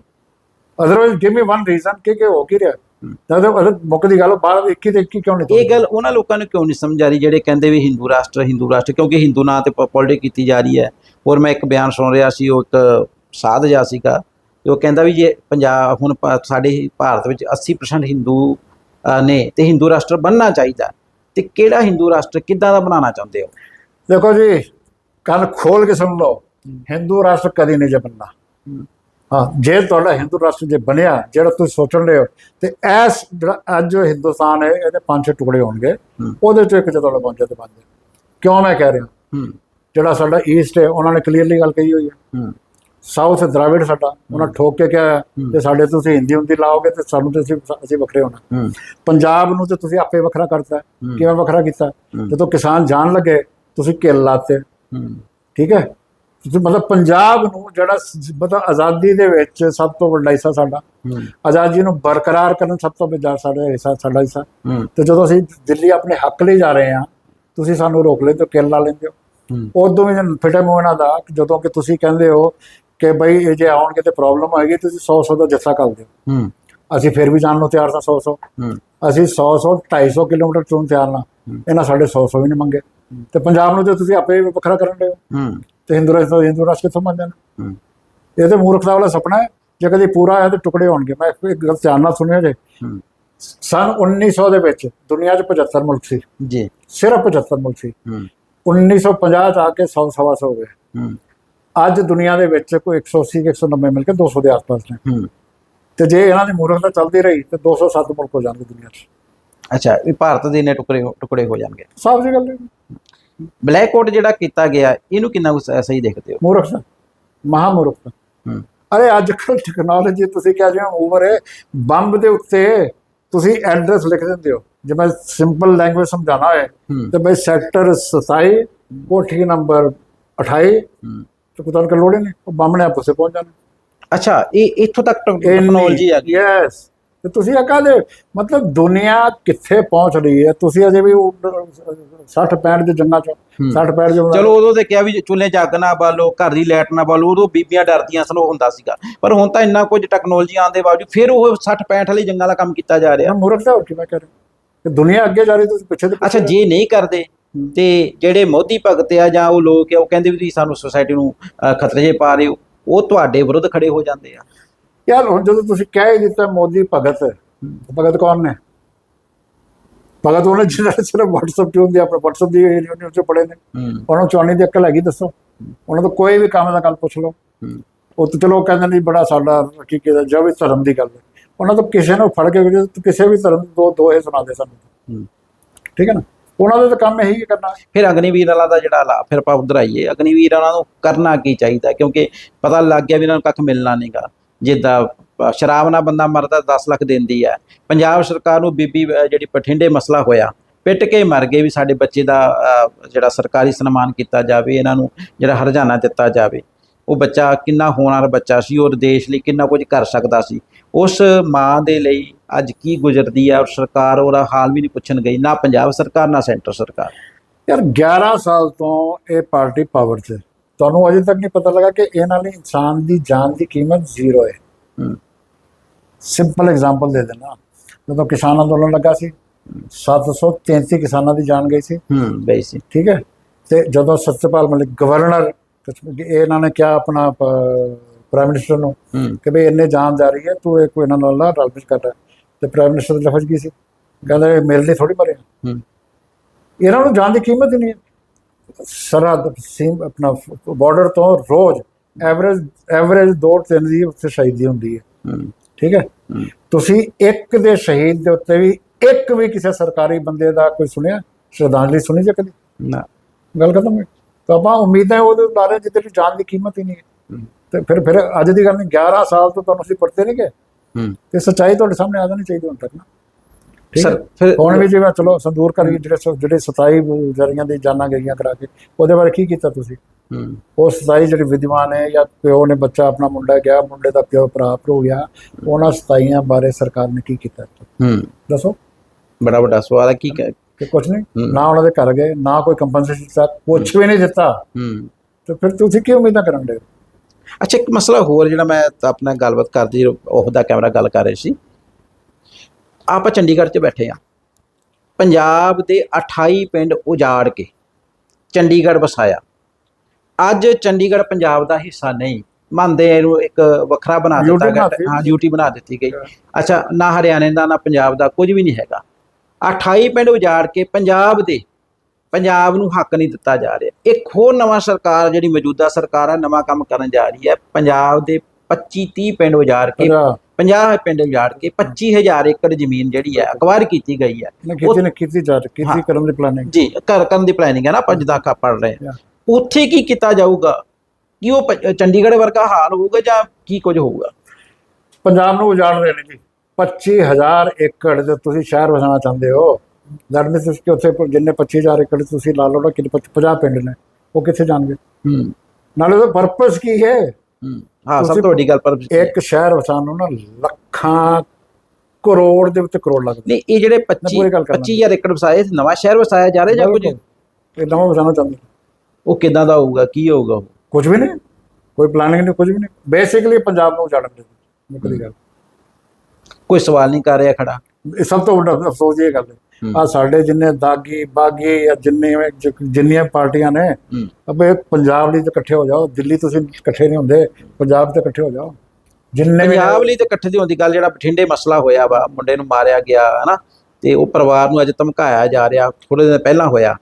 Otherwise give me one reason ਕਿ ਕਿ ਹੋ ਕੀ ਰਿਹਾ? ਜਦ ਅਦਰ ਮੁੱਕ ਦੀ ਗੱਲ ਬਾਹਰ 21 ਤੇ 21 ਕਿਉਂ ਨਹੀਂ ਇਹ ਗੱਲ ਉਹਨਾਂ ਲੋਕਾਂ ਨੂੰ ਕਿਉਂ ਨਹੀਂ ਸਮਝ ਆ ਰਹੀ ਜਿਹੜੇ ਕਹਿੰਦੇ ਵੀ ਹਿੰਦੂ ਰਾਸ਼ਟਰ ਹਿੰਦੂ ਰਾਸ਼ਟਰ ਕਿਉਂਕਿ ਹਿੰਦੂ ਨਾਂ ਤੇ ਪੋਲਿਟਿਕ ਕੀਤੀ ਜਾ ਰਹੀ ਹੈ। ਔਰ ਮੈਂ ਇੱਕ ਬਿਆਨ ਸੁਣ ਰਿਹਾ ਸੀ ਉਹ ਇੱਕ ਸਾਧ ਜਾ ਸੀਗਾ। ਤੇ ਉਹ ਕਹਿੰਦਾ ਵੀ ਜੇ ਪੰਜਾਬ ਹੁਣ ਸਾਡੇ ਭਾਰਤ ਵਿੱਚ 80% ਹਿੰਦੂ ਨੇ ਤੇ ਹਿੰਦੂ ਰਾਸ਼ਟਰ ਬਣਨਾ ਚਾਹੀਦਾ। ਤੇ ਕਿਹੜਾ ਹਿੰਦੂ ਰਾਸ਼ਟਰ ਕਿੱਦਾਂ ਦਾ ਬਣਾਉਣਾ ਚਾਹੁੰਦੇ ਹੋ? ਦੇਖੋ ਜੀ ਕੰਨ ਖੋਲ ਕੇ ਸੁਣ ਲਓ। ਹਿੰਦੂ ਰਾਸ਼ਟਰ ਕਦੀ ਨਹੀਂ ਜੇ ਬਣਨਾ। ਹਾਂ। ਜੇ ਤੁਹਾਡਾ ਹਿੰਦੂ ਰਾਸ਼ਟਰ ਜੇ ਬਣਿਆ ਜਿਹੜਾ ਤੁਸੀਂ ਸੋਚਣ ਰਹੇ ਹੋ ਤੇ ਐਸ ਜਿਹੜਾ ਅੱਜ ਜੋ ਹਿੰਦੁਸਤਾਨ ਹੈ ਇਹਦੇ ਪੰਜ ਛੇ ਟੁਕੜੇ ਹੋਣਗੇ। ਉਹਦੇ ਚੋਂ ਇੱਕ ਜੇ ਤੁਹਾਡਾ ਬਣ ਤੇ ਬਣ ਕਿਉਂ ਮੈਂ ਕਹਿ ਰਿਹਾ? ਹੂੰ। ਜਿਹੜਾ ਸਾਡਾ ਈਸਟ ਹੈ ਉਹਨਾਂ ਨੇ ਕਲੀਅਰਲੀ ਗੱਲ ਕਹੀ ਹੋਈ ਹੂੰ। ਸਾਊਥ ਦਰਾਵਿੜ ਸਾਡਾ ਉਹਨਾਂ ਠੋਕ ਕੇ ਕਿਹਾ। ਤੇ ਸਾਡੇ ਤੁਸੀਂ ਹਿੰਦੀ ਹੁੰਦੀ ਲਾਓਗੇ ਤੇ ਸਾਨੂੰ ਤੇ ਅਸੀਂ ਅਸੀਂ ਵੱਖਰੇ ਹੋਣਾ। ਪੰਜਾਬ ਨੂੰ ਤੇ ਤੁਸੀਂ ਆਪੇ ਵੱਖਰਾ ਕਰਤਾ। ਕਿਵੇਂ ਵੱਖਰਾ ਕੀਤਾ। ਜਦੋਂ ਕਿਸਾਨ ਜਾਣ ਲੱਗੇ ਤੁਸੀਂ ਕਿੱਲ ਲਾਤੇ। ਠੀਕ ਹੈ? ਤੁਸੀਂ ਮਤਲਬ ਪੰਜਾਬ ਨੂੰ ਜਿਹੜਾ ਮਤਲਬ ਆਜ਼ਾਦੀ ਦੇ ਵਿੱਚ ਸਭ ਤੋਂ ਵੱਡਾ ਹਿੱਸਾ ਸਾਡਾ ਆਜ਼ਾਦੀ ਨੂੰ ਬਰਕਰਾਰ ਕਰਨ ਸਭ ਤੋਂ ਵੱਡਾ ਸਾਡਾ ਹਿੱਸਾ ਸਾਡਾ ਹਿੱਸਾ। ਤੇ ਜਦੋਂ ਅਸੀਂ ਦਿੱਲੀ ਆਪਣੇ ਹੱਕ ਲਈ ਜਾ ਰਹੇ ਹਾਂ ਤੁਸੀਂ ਸਾਨੂੰ ਰੋਕ ਲੈਂਦੇ ਹੋ ਕਿੱਲ ਲਾ ਲੈਂਦੇ ਹੋ। ਉਦੋਂ ਵੀ ਫਿਟੇ ਮੂੰਹ ਇਹਨਾਂ ਦਾ ਜਦੋਂ ਕਿ ਤੁਸੀਂ ਕਹਿੰਦੇ ਹੋ ਕਿ ਬਈ ਇਹ ਜੇ ਆਉਣਗੇ ਤੇ ਪ੍ਰੋਬਲਮ ਆਏਗੀ ਤੁਸੀਂ 100 100 ਦਾ ਜੱਸਾ ਕਰ ਦਿਓ। ਹੂੰ। ਅਸੀਂ ਫਿਰ ਵੀ ਜਾਣ ਨੂੰ ਤਿਆਰ ਸਾਂ 100 100 ਹੂੰ। ਅਸੀਂ 100 100 250 ਕਿਲੋਮੀਟਰ ਤੋਂ ਤਿਆਰ ਨਾ। ਇਹਨਾਂ ਸਾਡੇ 100 100 ਵੀ ਨਹੀਂ ਮੰਗੇ। ਤੇ ਪੰਜਾਬ ਨੂੰ ਤੇ ਤੁਸੀਂ ਆਪੇ ਵੱਖਰਾ ਕਰਨ ਦੇ ਹੋ। ਤੇ ਹਿੰਦੂ ਰਾਸ਼ਟਰ ਹਿੰਦੂ ਰਾਸ਼ਟਰ ਕਿੱਥੋਂ ਬਣ ਜਾਣਾ ਹੂੰ। ਇਹ ਤੇ ਮੂਰਖਤਾ ਵਾਲਾ ਸੁਪਨਾ ਹੈ। ਜੇ ਕਦੇ ਪੂਰਾ ਹੋਇਆ ਤੇ ਟੁਕੜੇ ਹੋਣਗੇ। ਮੈਂ ਇੱਕ ਗੱਲ ਧਿਆਨ ਨਾਲ ਸੁਣਿਓ ਜੇ। ਸਨ 1900 ਦੇ ਵਿੱਚ ਦੁਨੀਆ 'ਚ 75 ਮੁਲਕ ਸੀ। ਜੀ। ਸਿਰਫ 75 ਮੁਲਕ ਸੀ। ਹੂੰ। 1950 ਚ ਆ ਕੇ 100 ਸਵਾ ਸੌ ਹੋ ਗਏ। ਹੂੰ। ਅੱਜ ਦੁਨੀਆ ਦੇ ਵਿੱਚ ਕੋਈ 180 ਕਿ 190 ਮਿਲ ਕੇ 200 ਦੇ ਆਸ-ਪਾਸ ਨੇ। ਹੂੰ। ਤੇ ਜੇ ਇਹਨਾਂ ਦੀ ਮੂਰਖਤਾ ਚੱਲਦੀ ਰਹੀ ਤੇ 207 ਮੁਲਕ ਹੋ ਜਾਣਗੇ ਦੁਨੀਆ 'ਚ। ਅੱਛਾ ਵੀ ਭਾਰਤ ਦੇ ਨੇ ਟੁਕੜੇ ਹੋ- ਟੁਕੜੇ ਹੋ ਜਾਣਗੇ। ਸਾਫ਼ ਜੀ ਗੱਲ ਹੈ। ਬਲੈਕ ਆਊਟ ਜਿਹੜਾ ਕੀਤਾ ਗਿਆ ਇਹਨੂੰ ਕਿੰਨਾ ਕੁ ਸਹੀ ਦੇਖਦੇ ਹੋ? ਮੂਰਖਤਾ। ਮਹਾ ਮੂਰਖਤਾ ਹੂੰ। ਅਰੇ ਅੱਜ ਕੱਲ ਟੈਕਨੋਲੋਜੀ ਤੁਸੀਂ ਕਿਹਾ ਜਿਵੇਂ ਓਵਰ ਹੈ। ਬੰਬ ਦੇ ਉੱਤੇ ਤੁਸੀਂ ਐਡਰੈਸ ਲਿਖ ਦਿੰਦੇ ਹੋ। ਜੇ ਮੈਂ ਸਿੰਪਲ ਲੈਂਗੁਏਜ ਸਮਝਾਣਾ ਹੋਏ ਹੂੰ। ਤੇ ਬਈ ਸੈਕਟਰ 27 ਕੋਠੀ ਨੰਬਰ 28 ਕੋਈ ਤੁਹਾਨੂੰ ਲੋੜ ਨਹੀਂ ਉਹ ਬੰਬ ਨੇ ਆਪਸੇ ਪਹੁੰਚ ਜਾਣਾ। ਅੱਛਾ ਇਹ ਇੱਥੋਂ ਤੱਕ ਟੈਕਨੋਲੋਜੀ ਆ ਗਈ। ਯੈਸ ਤੇ ਤੁਸੀਂ ਇਹ ਕਹਦੇ ਮਤਲਬ ਦੁਨੀਆ ਕਿੱਥੇ ਪਹੁੰਚ ਰਹੀ ਹੈ? ਤੁਸੀਂ ਅਜੇ ਵੀ 60 65 ਦੇ ਜੰਗਾਂ ਚ ਹੂੰ। 60 65 ਜੋ ਚਲੋ ਉਦੋਂ ਤੇ ਕਿਹਾ ਵੀ ਚੁੱਲ੍ਹੇ ਅੱਗ ਨਾ ਬਾਲੋ ਘਰ ਦੀ ਲਾਈਟ ਨਾ ਬਾਲੋ ਉਦੋਂ ਬੀਬੀਆਂ ਡਰਦੀਆਂ ਸਨ ਉਹ ਹੁੰਦਾ ਸੀਗਾ। ਪਰ ਹੁਣ ਤਾਂ ਇੰਨਾ ਕੁਝ ਟੈਕਨੋਲੋਜੀ ਆਉਣ ਦੇ ਬਾਵਜੂਦ ਫਿਰ ਉਹ 60 65 ਵਾਲੀ ਜੰਗਾਂ ਦਾ ਕੰਮ ਕੀਤਾ ਜਾ ਰਿਹਾ। ਮੂਰਖਤਾ ਹੋ ਕੀ ਮੈਂ ਕਹਿ ਰਿਹਾ। ਕਿ ਦੁਨੀਆ ਅੱਗੇ ਜਾ ਰਹੀ ਤੁਸੀਂ ਪਿੱਛੇ ਦੇ ਅੱਛਾ ਜੇ ਨਹੀਂ ਕਰਦੇ ਤੇ ਜਿਹੜੇ ਮੋਦੀ ਭਗਤ ਆ ਜਾਂ ਉਹ ਲੋਕ ਆ ਉਹ ਕਹਿੰਦੇ ਵੀ ਤੁਸੀਂ ਸਾਨੂੰ ਸੋਸਾਇਟੀ ਨੂੰ ਖਤਰੇ 'ਚ ਪਾ ਰਹੇ ਹੋ ਉਹ ਤੁਹਾਡੇ ਵਿਰੁੱਧ ਖੜੇ ਹੋ ਜਾਂਦੇ ਆ। ਯਾਰ ਹੁਣ ਜਦੋਂ ਤੁਸੀਂ ਕਹਿ ਦਿੱਤਾ ਮੋਦੀ ਭਗਤ ਭਗਤ ਕੌਣ ਨੇ? ਭਗਤ ਉਹਨੇ ਜਿਹੜਾ ਸਿਰਫ WhatsApp ਤੇ ਹੁੰਦੀ ਆਪਣੇ WhatsApp ਦੀ ਯੂਨੀਵਰਸਿਟੀ ਚ ਪੜ੍ਹੇ ਨੇ। ਉਹਨਾਂ ਨੂੰ ਚੌਣੀ ਦੀ ਅਕਲ ਹੈਗੀ ਦੱਸੋ। ਉਹਨਾਂ ਤੋਂ ਕੋਈ ਵੀ ਕੰਮ ਦਾ ਗੱਲ ਪੁੱਛ ਲਓ। ਉਹ ਤਾਂ ਚਲੋ ਕਹਿੰਦੇ ਨਹੀਂ ਬੜਾ ਸਾਡਾ ਕੀ ਕਿਹਦਾ ਜੋ ਵੀ ਧਰਮ ਦੀ ਗੱਲ ਹੈ। ਉਹਨਾਂ ਤੋਂ ਕਿਸੇ ਨੂੰ ਫੜ ਕੇ ਕਿਸੇ ਵੀ ਧਰਮ ਦੇ ਦੋ ਦੋ ਇਹ ਸੁਣਾ ਦੇ ਸਾਨੂੰ। ਠੀਕ ਹੈ ਨਾ? ਉਹਨਾਂ ਦਾ ਤਾਂ ਕੰਮ ਇਹੀ ਹੈ ਕਰਨਾ। ਫਿਰ ਅਗਨੀਵੀਰ ਵਾਲਾ ਦਾ ਜਿਹੜਾ ਲਾ ਫਿਰ ਆਪਾਂ ਉਧਰ ਆਈਏ। ਅਗਨੀਵੀਰ ਵਾਲਾ ਨੂੰ ਕਰਨਾ ਕੀ ਚਾਹੀਦਾ? ਕਿਉਂਕਿ ਪਤਾ ਲੱਗ ਗਿਆ ਵੀ ਇਹਨਾਂ ਨੂੰ ਕੱਖ ਮਿਲਣਾ ਨਹੀਂਗਾ। ਜਿੱਦਾਂ ਸ਼ਰਾਬ ਨਾਲ ਬੰਦਾ ਮਰਦਾ 10 ਲੱਖ ਦਿੰਦੀ ਹੈ। ਪੰਜਾਬ ਸਰਕਾਰ ਨੂੰ ਬੀਬੀ ਜਿਹੜੀ ਬਠਿੰਡੇ ਮਸਲਾ ਹੋਇਆ, ਪਿੱਟ ਕੇ ਮਰ ਗਏ ਵੀ ਸਾਡੇ ਬੱਚੇ ਦਾ ਜਿਹੜਾ ਸਰਕਾਰੀ ਸਨਮਾਨ ਕੀਤਾ ਜਾਵੇ, ਇਹਨਾਂ ਨੂੰ ਜਿਹੜਾ ਹਰਜਾਨਾ ਦਿੱਤਾ ਜਾਵੇ। ਉਹ ਬੱਚਾ ਕਿੰਨਾ ਹੋਣਹਾਰ ਬੱਚਾ ਸੀ ਔਰ ਦੇਸ਼ ਲਈ ਕਿੰਨਾ ਕੁਝ ਕਰ ਸਕਦਾ ਸੀ। ਉਸ ਮਾਂ ਦੇ ਲਈ ਅੱਜ ਕੀ ਗੁਜ਼ਰਦੀ ਹੈ ਔਰ ਸਰਕਾਰ ਉਹਦਾ ਹਾਲ ਵੀ ਨਹੀਂ ਪੁੱਛਣ ਗਈ ਨਾ ਪੰਜਾਬ ਸਰਕਾਰ ਨਾ ਸੈਂਟਰ ਸਰਕਾਰ। ਯਾਰ 11 ਸਾਲ ਤੋਂ ਇਹ ਪਾਰਟੀ ਪਾਵਰ 'ਚ। ਤੁਹਾਨੂੰ ਅਜੇ ਤੱਕ ਨਹੀਂ ਪਤਾ ਲੱਗਾ ਕਿ ਇਹਨਾਂ ਲਈ ਇਨਸਾਨ ਦੀ ਜਾਨ ਦੀ ਕੀਮਤ ਜ਼ੀਰੋ ਹੈ। ਸਿੰਪਲ ਐਗਜ਼ਾਮਪਲ ਦੇ ਦੇਣਾ। ਜਦੋਂ ਕਿਸਾਨ ਅੰਦੋਲਨ ਲੱਗਾ ਸੀ 733 ਕਿਸਾਨਾਂ ਦੀ ਜਾਨ ਗਈ ਸੀ। ਹੂੰ ਬੇਸਿਕ ਠੀਕ ਹੈ? ਤੇ ਜਦੋਂ ਸਤਪਾਲ ਮਲਿਕ ਗਵਰਨਰ ਇਹਨਾਂ ਨੇ ਕਿਹਾ ਆਪਣਾ ਪ੍ਰਾਈਮ ਮਿਨਿਸਟਰ ਨੂੰ ਕਿ ਵੀ ਇੰਨੇ ਜਾਨ ਜਾ ਰਹੀ ਹੈ ਤੂੰ ਇਹ ਕੋਈ ਇਹਨਾਂ ਨਾਲ ਨਾ ਰਲਮਿਸ਼ ਕਰ। ਤੇ ਪ੍ਰਾਈਮ ਮਿਨਿਸਟਰ ਦੀ ਲਫ਼ਜ਼ ਕੀ ਸੀ? ਕਹਿੰਦਾ ਇਹ ਮੇਰੇ ਲਈ ਥੋੜੀ ਮਰੇ ਹੂੰ। ਇਹਨਾਂ ਨੂੰ ਜਾਨ ਦੀ ਕੀਮਤ ਹੀ ਨਹੀਂ ਹੈ। ਸਰਹੱਦ ਸੀਮ ਆਪਣਾ ਬਾਰਡਰ ਤੋਂ ਰੋਜ਼ ਐਵਰੇਜ ਐਵਰੇਜ ਦੋ ਤਿੰਨ ਦੀ ਉੱਥੇ ਸ਼ਹੀਦੀ ਹੁੰਦੀ ਹੈ। ਠੀਕ ਹੈ? ਹੂੰ। ਤੁਸੀਂ ਇੱਕ ਦੇ ਸ਼ਹੀਦ ਦੇ ਉੱਤੇ ਵੀ ਇੱਕ ਵੀ ਕਿਸੇ ਸਰਕਾਰੀ ਬੰਦੇ ਦਾ ਕੋਈ ਸੁਣਿਆ? ਸ਼ਰਧਾਂਜਲੀ ਸੁਣੀ ਜੇ ਕਦੀ? ਨਾ। ਗੱਲ ਖਤਮ ਹੈ ਤਾਂ ਆਪਾਂ ਉਮੀਦਾਂ ਉਹਦੇ ਬਾਰੇ ਜਿਹਦੇ ਲਈ ਜਾਨ ਦੀ ਕੀਮਤ ਹੀ ਨਹੀਂ ਹੈ। ਤੇ ਫਿਰ ਫਿਰ ਅੱਜ ਦੀ ਗੱਲ ਨਹੀਂ 11 ਸਾਲ ਤੋਂ ਤੁਹਾਨੂੰ ਅਸੀਂ ਪੜਦੇ ਨਹੀਂ ਗਏ ਹੂੰ। ਤੇ ਸੱਚਾਈ ਤੁਹਾਡੇ ਸਾਹਮਣੇ ਆ ਜਾਣੀ ਚਾਹੀਦੀ ਹੁਣ ਤੱਕ ਨਾ। ਸਰ ਫਿਰ ਹੁਣ ਵੀ ਜਿਵੇਂ ਚਲੋ ਸੰਦੂਰ ਕਰੀ ਜਿਹੜੇ ਜਿਹੜੇ 27 ਜਰੀਆਂ ਦੀ ਜਾਨਾਂ ਗਈਆਂ ਕਰਾ ਕੇ ਉਹਦੇ ਬਾਰੇ ਕੀ ਕੀਤਾ ਤੁਸੀਂ? ਹੂੰ। ਉਹ 27 ਜਿਹੜੀ ਵਿਦਵਾਨ ਹੈ ਜਾਂ ਪਿਓ ਨੇ ਬੱਚਾ ਆਪਣਾ ਮੁੰਡਾ ਗਿਆ ਮੁੰਡੇ ਦਾ ਪਿਓ ਪ੍ਰਾਪਤ ਹੋ ਗਿਆ ਉਹਨਾਂ 27 ਬਾਰੇ ਸਰਕਾਰ ਨੇ ਕੀ ਕੀਤਾ? ਹੂੰ। ਦੱਸੋ। ਬੜਾ ਵੱਡਾ ਸਵਾਲ ਹੈ ਕੀ ਕਿ ਕੁਝ ਨਹੀਂ। ਨਾ ਉਹਨਾਂ ਦੇ ਘਰ ਗਏ ਨਾ ਕੋਈ ਕੰਪਨਸੇਸ਼ਨ ਦਿੱਤਾ ਕੁਝ ਵੀ ਨਹੀਂ ਦਿੱਤਾ। ਹੂੰ। ਤੇ ਫਿਰ ਤੁਸੀਂ ਕੀ ਉਮੀਦਾਂ ਕਰਨ ਦੇ ਅੱਛਾ ਇੱਕ ਮਸਲਾ ਹੋਰ ਜਿਹੜਾ ਮੈਂ ਆਪਣਾ ਗੱਲਬਾਤ ਕਰਦੀ ਉਹ ਦਾ ਕੈਮਰਾ ਗੱਲ ਕਰ ਰਹੇ ਸੀ। ਆਪਾਂ ਚੰਡੀਗੜ੍ਹ 'ਚ ਬੈਠੇ ਆ ਪੰਜਾਬ ਦੇ 28 ਪਿੰਡ ਉਜਾੜ ਕੇ ਚੰਡੀਗੜ੍ਹ ਵਸਾਇਆ। ਅੱਜ ਚੰਡੀਗੜ੍ਹ ਪੰਜਾਬ ਦਾ ਹਿੱਸਾ ਨਹੀਂ। ਮੰਨਦੇ ਇਹਨੂੰ ਇੱਕ ਵੱਖਰਾ ਬਣਾ ਦਿੱਤਾ ਗਿਆ। ਹਾਂ ਯੂਟੀ ਬਣਾ ਦਿੱਤੀ ਗਈ। ਅੱਛਾ ਨਾ ਹਰਿਆਣੇ ਦਾ ਨਾ ਪੰਜਾਬ ਦਾ ਕੁਝ ਵੀ ਨਹੀਂ ਹੈਗਾ। 28 ਪਿੰਡ ਉਜਾੜ ਕੇ ਪੰਜਾਬ ਦੇ ਪੰਜਾਬ ਨੂੰ ਹੱਕ ਨਹੀਂ ਦਿੱਤਾ ਜਾ ਰਿਹਾ। ਇੱਕ ਹੋਰ ਨਵਾਂ ਸਰਕਾਰ ਜਿਹੜੀ ਮੌਜੂਦਾ ਸਰਕਾਰ ਹੈ ਨਵਾਂ ਕੰਮ ਕਰਨ ਜਾ ਰਹੀ ਹੈ ਪੰਜਾਬ ਦੇ 25 30 ਪਿੰਡ ਉਜਾੜ ਕੇ ਅੱਛਾ। 50 ਪਿੰਡ ਉਜਾੜ ਕੇ 25000 ਏਕੜ ਜ਼ਮੀਨ ਜਿਹੜੀ ਹੈ ਅਕਵਾਇਰ ਕੀਤੀ ਗਈ ਹੈ। ਕੀਤੀ ਨੇ ਕੀਤੀ ਜਾ ਰਹੀ ਕੀਤੀ ਹਾਂ। ਕਰਨ ਦੀ ਪਲਾਨਿੰਗ ਜੀ ਘਰ ਕਰਨ ਦੀ ਪਲੈਨਿੰਗ ਹੈ ਨਾ ਆਪਾਂ ਜਿੱਦਾਂ ਆਪਾਂ ਪੜ ਰਹੇ ਹਾਂ. ਉੱਥੇ ਕੀ ਕੀਤਾ ਜਾਊਗਾ? ਕਿ ਉਹ ਚੰਡੀਗੜ੍ਹ ਵਰਗਾ ਹਾਲ ਹੋਊਗਾ ਜਾਂ ਕੀ ਕੁਝ ਹੋਊਗਾ? ਪੰਜਾਬ ਨੂੰ ਉਜਾੜ ਰਹੇ ਨੇ ਜੀ। 25000 ਏਕੜ ਦੇ ਤੁਸੀਂ ਸ਼ਹਿਰ ਵਸਾਉਣਾ ਚਾਹੁੰਦੇ ਹੋ ਦੈਟ ਮੀਨਸ ਕਿ ਉੱਥੇ ਜਿੰਨੇ 25000 ਏਕੜ ਤੁਸੀਂ ਲਾ ਲਓ ਨਾ ਕਿੰਨੇ 50 ਪਿੰਡ ਨੇ ਉਹ ਕਿੱਥੇ ਜਾਣਗੇ? ਹੂੰ। ਨਾਲੇ ਉਹਦਾ ਪਰਪਸ ਕੀ ਹੈ? ਹੂੰ। ਸਭ ਤੋਂ ਵੱਡੀ ਗੱਲ ਪਰ ਇੱਕ ਸ਼ਹਿਰ ਵਸਾਉਣ ਨੂੰ ਨਾ ਲੱਖਾਂ ਕਰੋੜ ਦੇ ਉੱਤੇ ਕਰੋੜ ਲੱਗਦੇ। ਨਹੀਂ ਇਹ ਜਿਹੜੇ 25 ਪੂਰੀ ਗੱਲ ਕਰਨਾ। 25000 ਏਕੜ ਵਸਾਏ ਨਵਾਂ ਸ਼ਹਿਰ ਵਸਾਇਆ ਜਾ ਰਿਹਾ ਜਾਂ ਕੁਝ? ਇਹ ਨਵਾਂ ਵਸਾਉਣਾ ਚਾਹੁੰਦੇ। ਉਹ ਕਿਦਾਂ ਦਾ ਹੋਊਗਾ ਕੀ ਹੋਊਗਾ ਕੁਝ ਵੀ ਨਹੀਂ। ਕੋਈ ਪਲਾਨਿੰਗ ਨਹੀਂ ਕੁਝ ਵੀ ਨਹੀਂ। ਬੇਸਿਕਲੀ ਪੰਜਾਬ ਨੂੰ ਉਜਾੜਨ ਦੇ ਮੁੱਕਦੀ ਗੱਲ ਕੋਈ ਸਵਾਲ ਨਹੀਂ ਕਰ ਰਿਹਾ ਖੜਾ। ਇਹ ਸਭ ਤੋਂ ਵੱਡਾ ਅਫਸੋਸ ਇਹ ਗੱਲ ਹੈ। ਆ ਸਾਡੇ ਜਿੰਨੇ ਦਾਗੀ ਬਾਗੀ ਜਾਂ ਜਿੰਨੇ ਜਿੰਨੀਆਂ ਪਾਰਟੀਆਂ ਨੇ ਅਬੇ ਪੰਜਾਬ ਲਈ ਤਾਂ ਇਕੱਠੇ ਹੋ ਜਾਓ ਦਿੱਲੀ ਤੁਸੀਂ ਇਕੱਠੇ ਨਹੀਂ ਹੁੰਦੇ ਪੰਜਾਬ ਤੇ ਇਕੱਠੇ ਹੋ ਜਾਓ। ਜਿੰਨੇ ਪੰਜਾਬ ਲਈ ਤੇ ਇਕੱਠੇ ਦੀ ਹੁੰਦੀ ਗੱਲ ਜਿਹੜਾ ਬਠਿੰਡੇ ਮਸਲਾ ਹੋਇਆ ਵਾ ਮੁੰਡੇ ਨੂੰ ਮਾਰਿਆ ਗਿਆ ਹਨਾ। ਤੇ ਉਹ ਪਰਿਵਾਰ ਨੂੰ ਅੱਜ ਧਮਕਾਇਆ ਜਾ ਰਿਹਾ ਥੋੜੇ ਦਿਨ ਪਹਿਲਾਂ ਹੋਇਆ।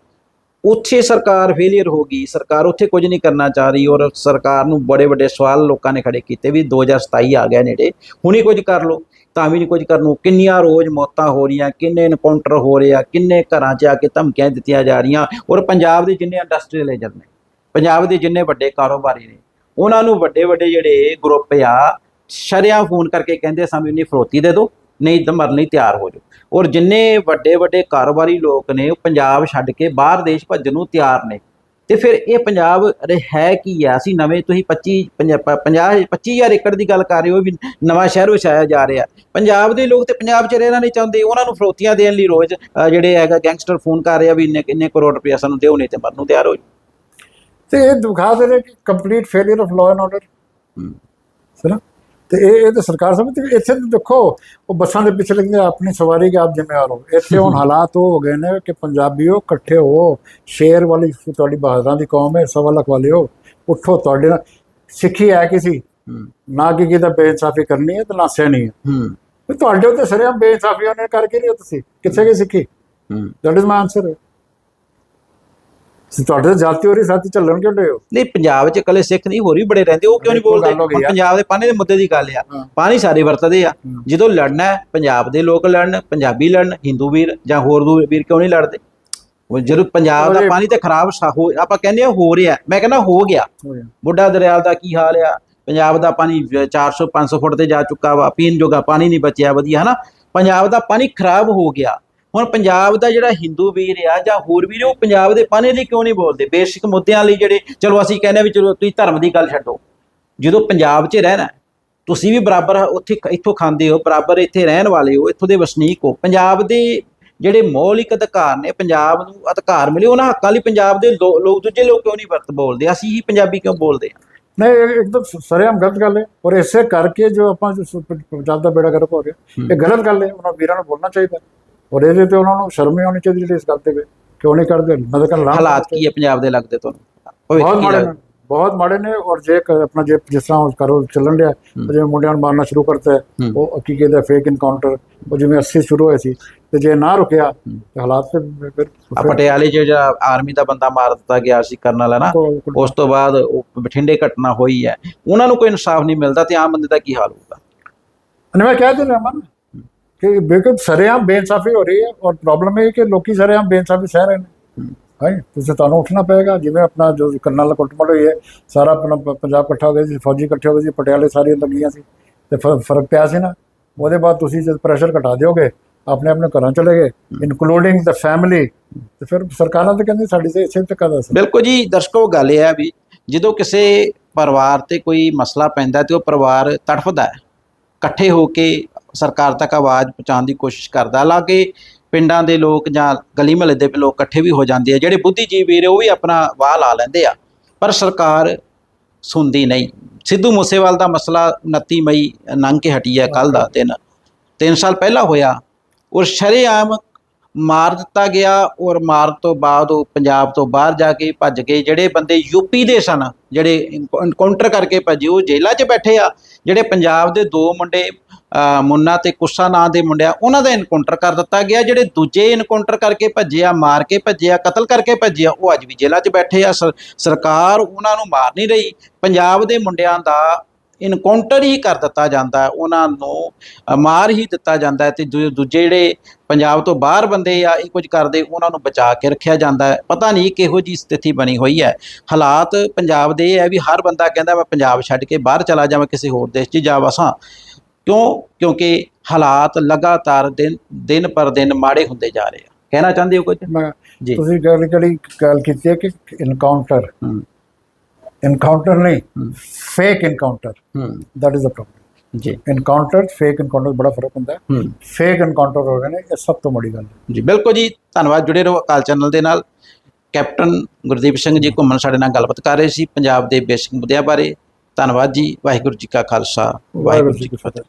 ਉੱਥੇ ਸਰਕਾਰ ਫੇਲਿਅਰ ਹੋ ਗਈ, ਸਰਕਾਰ ਉੱਥੇ ਕੁਝ ਨਹੀਂ ਕਰਨਾ ਚਾਹ ਰਹੀ ਔਰ ਸਰਕਾਰ ਨੂੰ ਬੜੇ ਵੱਡੇ ਸਵਾਲ ਲੋਕਾਂ ਨੇ ਖੜੇ ਕੀਤੇ ਵੀ 2027 ਆ ਗਿਆ ਨੇੜੇ, ਹੁਣੇ ਕੁਝ ਕਰ ਲੋ ਤਾਂ ਵੀ ਨਹੀਂ ਕੁਝ ਕਰਨ ਨੂੰ। ਕਿੰਨੀਆਂ ਰੋਜ਼ ਮੌਤਾਂ ਹੋ ਰਹੀਆਂ, ਕਿੰਨੇ ਇਨਕਾਊਂਟਰ ਹੋ ਰਹੇ ਆ, ਕਿੰਨੇ ਘਰਾਂ 'ਚ ਆ ਕੇ ਧਮਕੀਆਂ ਦਿੱਤੀਆਂ ਜਾ ਰਹੀਆਂ ਔਰ ਪੰਜਾਬ ਦੇ ਜਿੰਨੇ ਇੰਡਸਟਰੀਅਲਾਈਜ਼ਰ ਨੇ, ਪੰਜਾਬ ਦੇ ਜਿੰਨੇ ਵੱਡੇ ਕਾਰੋਬਾਰੀ ਨੇ, ਉਹਨਾਂ ਨੂੰ ਵੱਡੇ ਵੱਡੇ ਜਿਹੜੇ ਗਰੁੱਪ ਆ, ਸ਼ਰਿਆਂ ਫੋਨ ਕਰਕੇ ਕਹਿੰਦੇ ਸਾਨੂੰ ਇੰਨੀ ਫਰੋਤੀ ਦੇ ਦਿਓ। ਨਹੀਂ ਤਾਂ ਮਰਨ ਲਈ ਤਿਆਰ ਹੋ ਜਾਓ। ਔਰ ਜਿੰਨੇ ਵੱਡੇ ਵੱਡੇ ਕਾਰੋਬਾਰੀ ਲੋਕ ਨੇ ਉਹ ਪੰਜਾਬ ਛੱਡ ਕੇ ਬਾਹਰ ਦੇਸ਼ ਭੱਜਣ ਨੂੰ ਤਿਆਰ ਨੇ। ਤੇ ਫਿਰ ਇਹ ਪੰਜਾਬ ਅਰੇ ਹੈ ਕੀ ਆ? ਅਸੀਂ ਨਵੇਂ ਤੁਸੀਂ 25 50 25000 ਏਕੜ ਦੀ ਗੱਲ ਕਰ ਰਹੇ ਹੋ ਵੀ ਨਵਾਂ ਸ਼ਹਿਰ ਵਸਾਇਆ ਜਾ ਰਿਹਾ। ਪੰਜਾਬ ਦੇ ਲੋਕ ਤੇ ਪੰਜਾਬ 'ਚ ਰਹਿਣਾ ਨਹੀਂ ਚਾਹੁੰਦੇ। ਉਹਨਾਂ ਨੂੰ ਫਰੋਤੀਆਂ ਦੇਣ ਲਈ ਰੋਜ਼ ਜਿਹੜੇ ਹੈਗਾ ਗੈਂਗਸਟਰ ਫੋਨ ਕਰ ਰਹੇ ਵੀ ਇੰਨੇ ਇੰਨੇ ਕਰੋੜ ਰੁਪਇਆ ਸਾਨੂੰ ਦਿਓ ਨਹੀਂ ਤੇ ਮਰਨ ਨੂੰ ਤਿਆਰ ਹੋ ਜਾਓ। ਤੇ ਇਹ ਦਿਖਾ ਦੇ ਰਹੇ ਕਿ complete failure of law and order ਹੂੰ। ਤੇ ਇਹ ਇਹ ਤਾਂ ਸਰਕਾਰ ਸਮਝਦੀ ਹੈ। ਇੱਥੇ ਤਾਂ ਦੇਖੋ ਉਹ ਬੱਸਾਂ ਦੇ ਪਿੱਛੇ ਲਿਖਦੇ ਆ, ਆਪਣੀ ਸਵਾਰੀ ਕੇ ਆਪ ਜ਼ਿੰਮੇਵਾਰ ਹੋ ਇੱਥੇ ਹੁਣ ਹਾਲਾਤ ਉਹ ਹੋ ਗਏ ਨੇ ਕਿ ਪੰਜਾਬੀਓ ਇਕੱਠੇ ਹੋ ਸ਼ੇਰ ਵਾਲੀ ਤੁਹਾਡੀ ਬਹਾਦਰਾਂ ਦੀ ਕੌਮ ਹੈ ਸਵਾ ਲੱਖ ਵਾਲਿਓ ਉੱਠੋ ਤੁਹਾਡੇ ਨਾਲ। ਸਿੱਖੀ ਹੈ ਕਿਸੇ ਹੂੰ। ਨਾ ਕਿ ਕਿਤੇ ਬੇਇਨਸਾਫੀ ਕਰਨੀ ਹੈ ਤੇ ਨਾ ਸਹਿਣੀ ਹੈ। ਹੂੰ। ਤੁਹਾਡੇ ਉੱਤੇ ਸਰਿਆਮ ਬੇਇਨਸਾਫੀ ਉਹਨੇ ਕਰਕੇ ਨਹੀਂ ਤੁਸੀਂ? ਕਿੱਥੇ ਗਈ ਸਿੱਖੀ? ਹੂੰ। ਦੈਟ ਇਜ਼ ਮਾਈ ਆਨਸਰ ਸੀ ਤੁਹਾਡੇ ਜਾਤੀ ਹੋ ਰਹੀ ਸਾਥੀ ਚੱਲਣ ਕਿਉਂ ਡੇ ਹੋ? ਨਹੀਂ ਪੰਜਾਬ 'ਚ ਇਕੱਲੇ ਸਿੱਖ ਨਹੀਂ ਹੋਰ ਵੀ ਬੜੇ ਰਹਿੰਦੇ ਉਹ ਕਿਉਂ ਨਹੀਂ ਬੋਲਦੇ? ਹੁਣ। ਪੰਜਾਬ ਦੇ ਪਾਣੀ ਦੇ ਮੁੱਦੇ ਦੀ ਗੱਲ ਆ। ਪਾਣੀ ਸਾਰੇ ਵਰਤਦੇ ਆ। ਜਦੋਂ ਲੜਨਾ ਹੈ ਪੰਜਾਬ ਦੇ ਲੋਕ ਲੜਨ ਪੰਜਾਬੀ ਲੜਨ ਹਿੰਦੂ ਵੀਰ ਜਾਂ ਹੋਰ ਦੂ ਵੀਰ ਕਿਉਂ ਨਹੀਂ ਲੜਦੇ? ਉਹ ਜਦੋਂ ਪੰਜਾਬ ਦਾ ਪਾਣੀ ਤੇ ਖਰਾਬ ਹੋ ਆਪਾਂ ਕਹਿੰਦੇ ਆ ਹੋ ਰਿਹਾ। ਮੈਂ ਕਹਿੰਦਾ ਹੋ ਗਿਆ। ਹੋ ਗਿਆ। ਬੁੱਢਾ ਦਰਿਆਲ ਦਾ ਕੀ ਹਾਲ ਆ? ਪੰਜਾਬ ਦਾ ਪਾਣੀ 400 500 ਫੁੱਟ ਤੇ ਜਾ ਚੁੱਕਾ ਵਾ। ਪੀਣ ਜੋਗਾ ਪਾਣੀ ਨਹੀਂ ਬਚਿਆ ਵਧੀਆ ਹਨਾ? ਪੰਜਾਬ ਦਾ ਪਾਣੀ ਖਰਾਬ ਹੋ ਗਿਆ। ਹੁਣ ਪੰਜਾਬ ਦਾ ਜਿਹੜਾ ਹਿੰਦੂ ਵੀਰ ਆ ਜਾਂ ਹੋਰ ਵੀਰ ਉਹ ਪੰਜਾਬ ਦੇ ਪਾਣੀ ਲਈ ਕਿਉਂ ਨਹੀਂ ਬੋਲਦੇ? ਬੇਸਿਕ ਮੁੱਦਿਆਂ ਲਈ ਜਿਹੜੇ ਚਲੋ ਅਸੀਂ ਕਹਿੰਦੇ ਆ ਵੀ ਚਲੋ ਤੁਸੀਂ ਧਰਮ ਦੀ ਗੱਲ ਛੱਡੋ। ਜਦੋਂ ਪੰਜਾਬ 'ਚ ਰਹਿਣਾ ਤੁਸੀਂ ਵੀ ਬਰਾਬਰ ਉੱਥੇ ਇੱਥੋਂ ਖਾਂਦੇ ਹੋ ਬਰਾਬਰ ਇੱਥੇ ਰਹਿਣ ਵਾਲੇ ਹੋ ਇੱਥੋਂ ਦੇ ਵਸਨੀਕ ਹੋ। ਪੰਜਾਬ ਦੇ ਜਿਹੜੇ ਮੌਲਿਕ ਅਧਿਕਾਰ ਨੇ ਪੰਜਾਬ ਨੂੰ ਅਧਿਕਾਰ ਮਿਲੇ ਉਹਨਾਂ ਹੱਕਾਂ ਲਈ ਪੰਜਾਬ ਦੇ ਲੋਕ ਦੂਜੇ ਲੋਕ ਕਿਉਂ ਨਹੀਂ ਵਰਤ ਬੋਲਦੇ? ਅਸੀਂ ਹੀ ਪੰਜਾਬੀ ਕਿਉਂ ਬੋਲਦੇ ਹਾਂ ਨਹੀਂ ਇੱਕਦਮ ਸਰਿਆਮ ਗਲਤ ਗੱਲ ਹੈ। ਔਰ ਇਸੇ ਕਰਕੇ ਜੋ ਆਪਾਂ ਪੰਜਾਬ ਦਾ ਬੇੜਾ ਗਰਕ ਹੋ ਗਿਆ ਇਹ ਗਲਤ ਗੱਲ ਹੈ ਉਹਨਾਂ ਵੀਰਾਂ ਨੂੰ ਬੋਲਣਾ ਚਾਹੀਦਾ। ਔਰ ਇਹਦੇ ਤੇ ਉਹਨਾਂ ਨੂੰ ਸ਼ਰਮ ਹੀ ਆਉਣੀ ਚਾਹੀਦੀ ਜਿਹੜੇ ਇਸ ਗੱਲ ਤੇ ਵੇ। ਕਿਉਂ ਨਹੀਂ ਕਰਦੇ? ਮਦਦ ਕਰਨ ਲਾਭ ਹਾਲਾਤ ਕੀ ਹੈ ਪੰਜਾਬ ਦੇ ਲੱਗਦੇ ਤੁਹਾਨੂੰ? ਬਹੁਤ ਮਾੜੇ? ਨੇ ਬਹੁਤ ਮਾੜੇ ਨੇ ਔਰ ਜੇ ਆਪਣਾ ਜੇ ਜਿਸ ਤਰ੍ਹਾਂ ਕਰੋ ਚੱਲਣ ਡਿਆ ਜਿਵੇਂ ਮੁੰਡਿਆਂ ਨੂੰ ਮਾਰਨਾ ਸ਼ੁਰੂ ਕਰਤਾ। ਉਹ ਕੀ ਕਹਿੰਦੇ ਫੇਕ ਇਨਕਾਊਂਟਰ ਉਹ ਜਿਵੇਂ 80 ਸ਼ੁਰੂ ਹੋਏ ਸੀ ਤੇ ਜੇ ਨਾ ਰੁਕਿਆ ਤੇ ਹਾਲਾਤ ਤੇ ਫਿਰ ਪਟਿਆਲੇ 'ਚ ਜਿਹੜਾ ਆਰਮੀ ਦਾ ਬੰਦਾ ਮਾਰ ਦਿੱਤਾ ਗਿਆ ਸੀ ਕਰਨਲ ਹੈ ਨਾ ਉਸ ਤੋਂ ਬਾਅਦ ਬਠਿੰਡੇ ਘਟਨਾ ਹੋਈ ਹੈ। ਉਹਨਾਂ ਨੂੰ ਕੋਈ ਇਨਸਾਫ ਨਹੀਂ ਮਿਲਦਾ ਤੇ ਆਮ ਬੰਦੇ ਦਾ ਕੀ ਹਾਲ ਹੋਊਗਾ? ਮੈਂ ਕਹਿ ਦਿੰਦਾ ਮਨ ਕਿ ਬਿਲਕੁਲ ਸਰੇਆਮ ਬੇਇਨਸਾਫੀ ਹੋ ਰਹੀ ਹੈ ਔਰ ਪ੍ਰੋਬਲਮ ਇਹ ਕਿ ਲੋਕੀ ਸਰੇਆਮ ਬੇਇਨਸਾਫੀ ਸਹਿ ਰਹੇ ਨੇ। ਹੈ ਤੁਸੀਂ ਤੁਹਾਨੂੰ ਉੱਠਣਾ ਪਏਗਾ, ਜਿਵੇਂ ਆਪਣਾ ਜੋ ਕਰਨਲ ਕੁੱਟਮਾਰ ਹੋਈ ਹੈ, ਸਾਰਾ ਆਪਣਾ ਪੰਜਾਬ ਇਕੱਠਾ ਹੋ ਗਿਆ ਸੀ, ਫੌਜੀ ਇਕੱਠੇ ਹੋ ਗਏ ਸੀ, ਪਟਿਆਲੇ ਸਾਰੀਆਂ ਲੱਗੀਆਂ ਸੀ, ਤੇ ਫ਼ਰਕ ਪਿਆ ਸੀ ਨਾ। ਉਹਦੇ ਬਾਅਦ ਤੁਸੀਂ ਜਦ ਪ੍ਰੈਸ਼ਰ ਘਟਾ ਦਿਓਗੇ, ਆਪਣੇ ਆਪਣੇ ਘਰਾਂ ਚਲੇ ਗਏ ਇਨਕਲੂਡਿੰਗ ਦ ਫੈਮਿਲੀ ਤੇ ਫਿਰ ਸਰਕਾਰਾਂ ਤਾਂ ਕਹਿੰਦੀ ਸਾਡੀ ਤੇ ਇਸੇ ਤੱਕ ਦਾ ਬਿਲਕੁਲ ਜੀ, ਦਰਸ਼ਕੋ, ਗੱਲ ਇਹ ਹੈ ਵੀ ਜਦੋਂ ਕਿਸੇ ਪਰਿਵਾਰ ਤੇ ਕੋਈ ਮਸਲਾ ਪੈਂਦਾ ਤੇ ਉਹ ਪਰਿਵਾਰ ਤੜਫਦਾ ਹੈ। ਇਕੱਠੇ ਹੋ ਕੇ ਸਰਕਾਰ ਤੱਕ ਆਵਾਜ਼ ਪਹੁੰਚਾਉਣ ਦੀ ਕੋਸ਼ਿਸ਼ ਕਰਦਾ। ਹਾਲਾਂਕਿ ਪਿੰਡਾਂ ਦੇ ਲੋਕ ਜਾਂ ਗਲੀ ਮਹੱਲੇ ਦੇ ਲੋਕ ਇਕੱਠੇ ਵੀ ਹੋ ਜਾਂਦੇ ਆ, ਜਿਹੜੇ ਬੁੱਧੀਜੀਵ ਵੀਰ ਉਹ ਵੀ ਆਪਣਾ ਵਾਹ ਲਾ ਲੈਂਦੇ ਆ। ਪਰ ਸਰਕਾਰ ਸੁਣਦੀ ਨਹੀਂ। ਸਿੱਧੂ ਮੂਸੇਵਾਲ ਦਾ ਮਸਲਾ 29 ਮਈ ਲੰਘ ਕੇ ਹਟੀ ਹੈ ਕੱਲ ਦਾ ਦਿਨ। 3 ਸਾਲ ਪਹਿਲਾਂ ਹੋਇਆ। ਔਰ ਸ਼ਰੇਆਮ ਮਾਰ ਦਿੱਤਾ ਗਿਆ ਔਰ ਮਾਰਨ ਤੋਂ ਬਾਅਦ ਉਹ ਪੰਜਾਬ ਤੋਂ ਬਾਹਰ ਜਾ ਕੇ ਭੱਜ ਗਏ। ਜਿਹੜੇ ਬੰਦੇ ਯੂਪੀ ਦੇ ਸਨ, ਜਿਹੜੇ ਇਨਕਾਊਂਟਰ ਕਰਕੇ ਭੱਜੇ, ਉਹ ਜੇਲ੍ਹਾਂ 'ਚ ਬੈਠੇ ਆ। ਜਿਹੜੇ ਪੰਜਾਬ ਦੇ ਦੋ ਮੁੰਡੇ ਮੁੰਨਾ ਤੇ ਕੁੱਸਾ ਨਾਂ ਦੇ ਮੁੰਡਿਆ, ਉਹਨਾਂ ਦਾ ਇਨਕਾਊਂਟਰ ਕਰ ਦਿੱਤਾ ਗਿਆ, ਜਿਹੜੇ ਦੂਜੇ ਇਨਕਾਊਂਟਰ ਕਰਕੇ ਭੱਜੇ ਆ ਮਾਰ ਕੇ ਭੱਜੇ ਆ ਕਤਲ ਕਰਕੇ ਭੱਜੇ ਆ ਉਹ ਅੱਜ ਵੀ ਜੇਲ੍ਹਾਂ 'ਚ ਬੈਠੇ ਆ। ਸਰਕਾਰ ਉਹਨਾਂ ਨੂੰ ਮਾਰ ਨਹੀਂ ਰਹੀ। ਪੰਜਾਬ ਦੇ ਮੁੰਡਿਆਂ ਦਾ ਇਨਕਾਊਂਟਰ ਹੀ ਕਰ ਦਿੱਤਾ ਜਾਂਦਾ ਉਹਨਾਂ ਨੂੰ ਮਾਰ ਹੀ ਦਿੱਤਾ ਜਾਂਦਾ ਹੈ ਤੇ ਦੂ- ਦੂਜੇ ਜਿਹੜੇ ਪੰਜਾਬ ਤੋਂ ਬਾਹਰ ਬੰਦੇ ਆ, ਇਹ ਕੁਝ ਕਰਦੇ, ਉਹਨਾਂ ਨੂੰ ਬਚਾ ਕੇ ਰੱਖਿਆ ਜਾਂਦਾ ਹੈ। ਪਤਾ ਨਹੀਂ ਕਿਹੋ ਜੀ ਸਥਿਤੀ ਬਣੀ ਹੋਈ ਹੈ। ਹਾਲਾਤ ਪੰਜਾਬ ਦੇ ਇਹ ਹੈ ਵੀ ਹਰ ਬੰਦਾ ਕਹਿੰਦਾ, ਮੈਂ ਪੰਜਾਬ ਛੱਡ ਕੇ ਬਾਹਰ ਚਲਾ ਜਾਵਾਂ, ਕਿਸੇ ਹੋਰ ਦੇਸ਼ 'ਚ ਜਾ ਵਸਾਂ ਕਿਉਂ? ਕਿਉਂਕਿ ਹਾਲਾਤ ਲਗਾਤਾਰ ਦਿਨ ਦਿਨ ਪਰ ਦਿਨ ਮਾੜੇ ਹੁੰਦੇ ਜਾ ਰਹੇ ਆ। ਕਹਿਣਾ ਚਾਹੁੰਦੇ ਹੋ ਕੁਝ? ਜੀ। ਤੁਸੀਂ ਗੱਲ ਕਿਹੜੀ ਗੱਲ ਕੀਤੀ ਹੈ ਕਿ ਇਨਕਾਊਂਟਰ ਇਨਕਾਊਂਟਰ ਨਹੀਂ fake encounter that is the problem ਜੀ। ਇਨਕਾਊਂਟਰ ਫੇਕ ਇਨਕਾਊਂਟਰ ਬੜਾ ਫ਼ਰਕ ਹੁੰਦਾ ਹੈ। ਫੇਕ ਇਨਕਾਊਂਟਰ ਹੋ ਰਹੇ ਨੇ ਇਹ ਸਭ ਤੋਂ ਵੱਡੀ ਗੱਲ ਹੈ। ਜੀ ਬਿਲਕੁਲ ਜੀ। ਧੰਨਵਾਦ ਜੁੜੇ ਰਹੋ ਅਕਾਲ ਚੈਨਲ ਦੇ ਨਾਲ। ਕੈਪਟਨ ਗੁਰਦੀਪ ਸਿੰਘ ਜੀ ਘੁੰਮਣ ਸਾਡੇ ਨਾਲ ਗੱਲਬਾਤ ਕਰ ਰਹੇ ਸੀ ਪੰਜਾਬ ਦੇ ਬੇਸਿਕ ਮੁੱਦਿਆਂ ਬਾਰੇ। ਧੰਨਵਾਦ ਜੀ। ਵਾਹਿਗੁਰੂ ਜੀ ਕਾ ਖਾਲਸਾ। ਵਾਹਿਗੁਰੂ ਜੀ ਕੀ ਫਤਿਹ।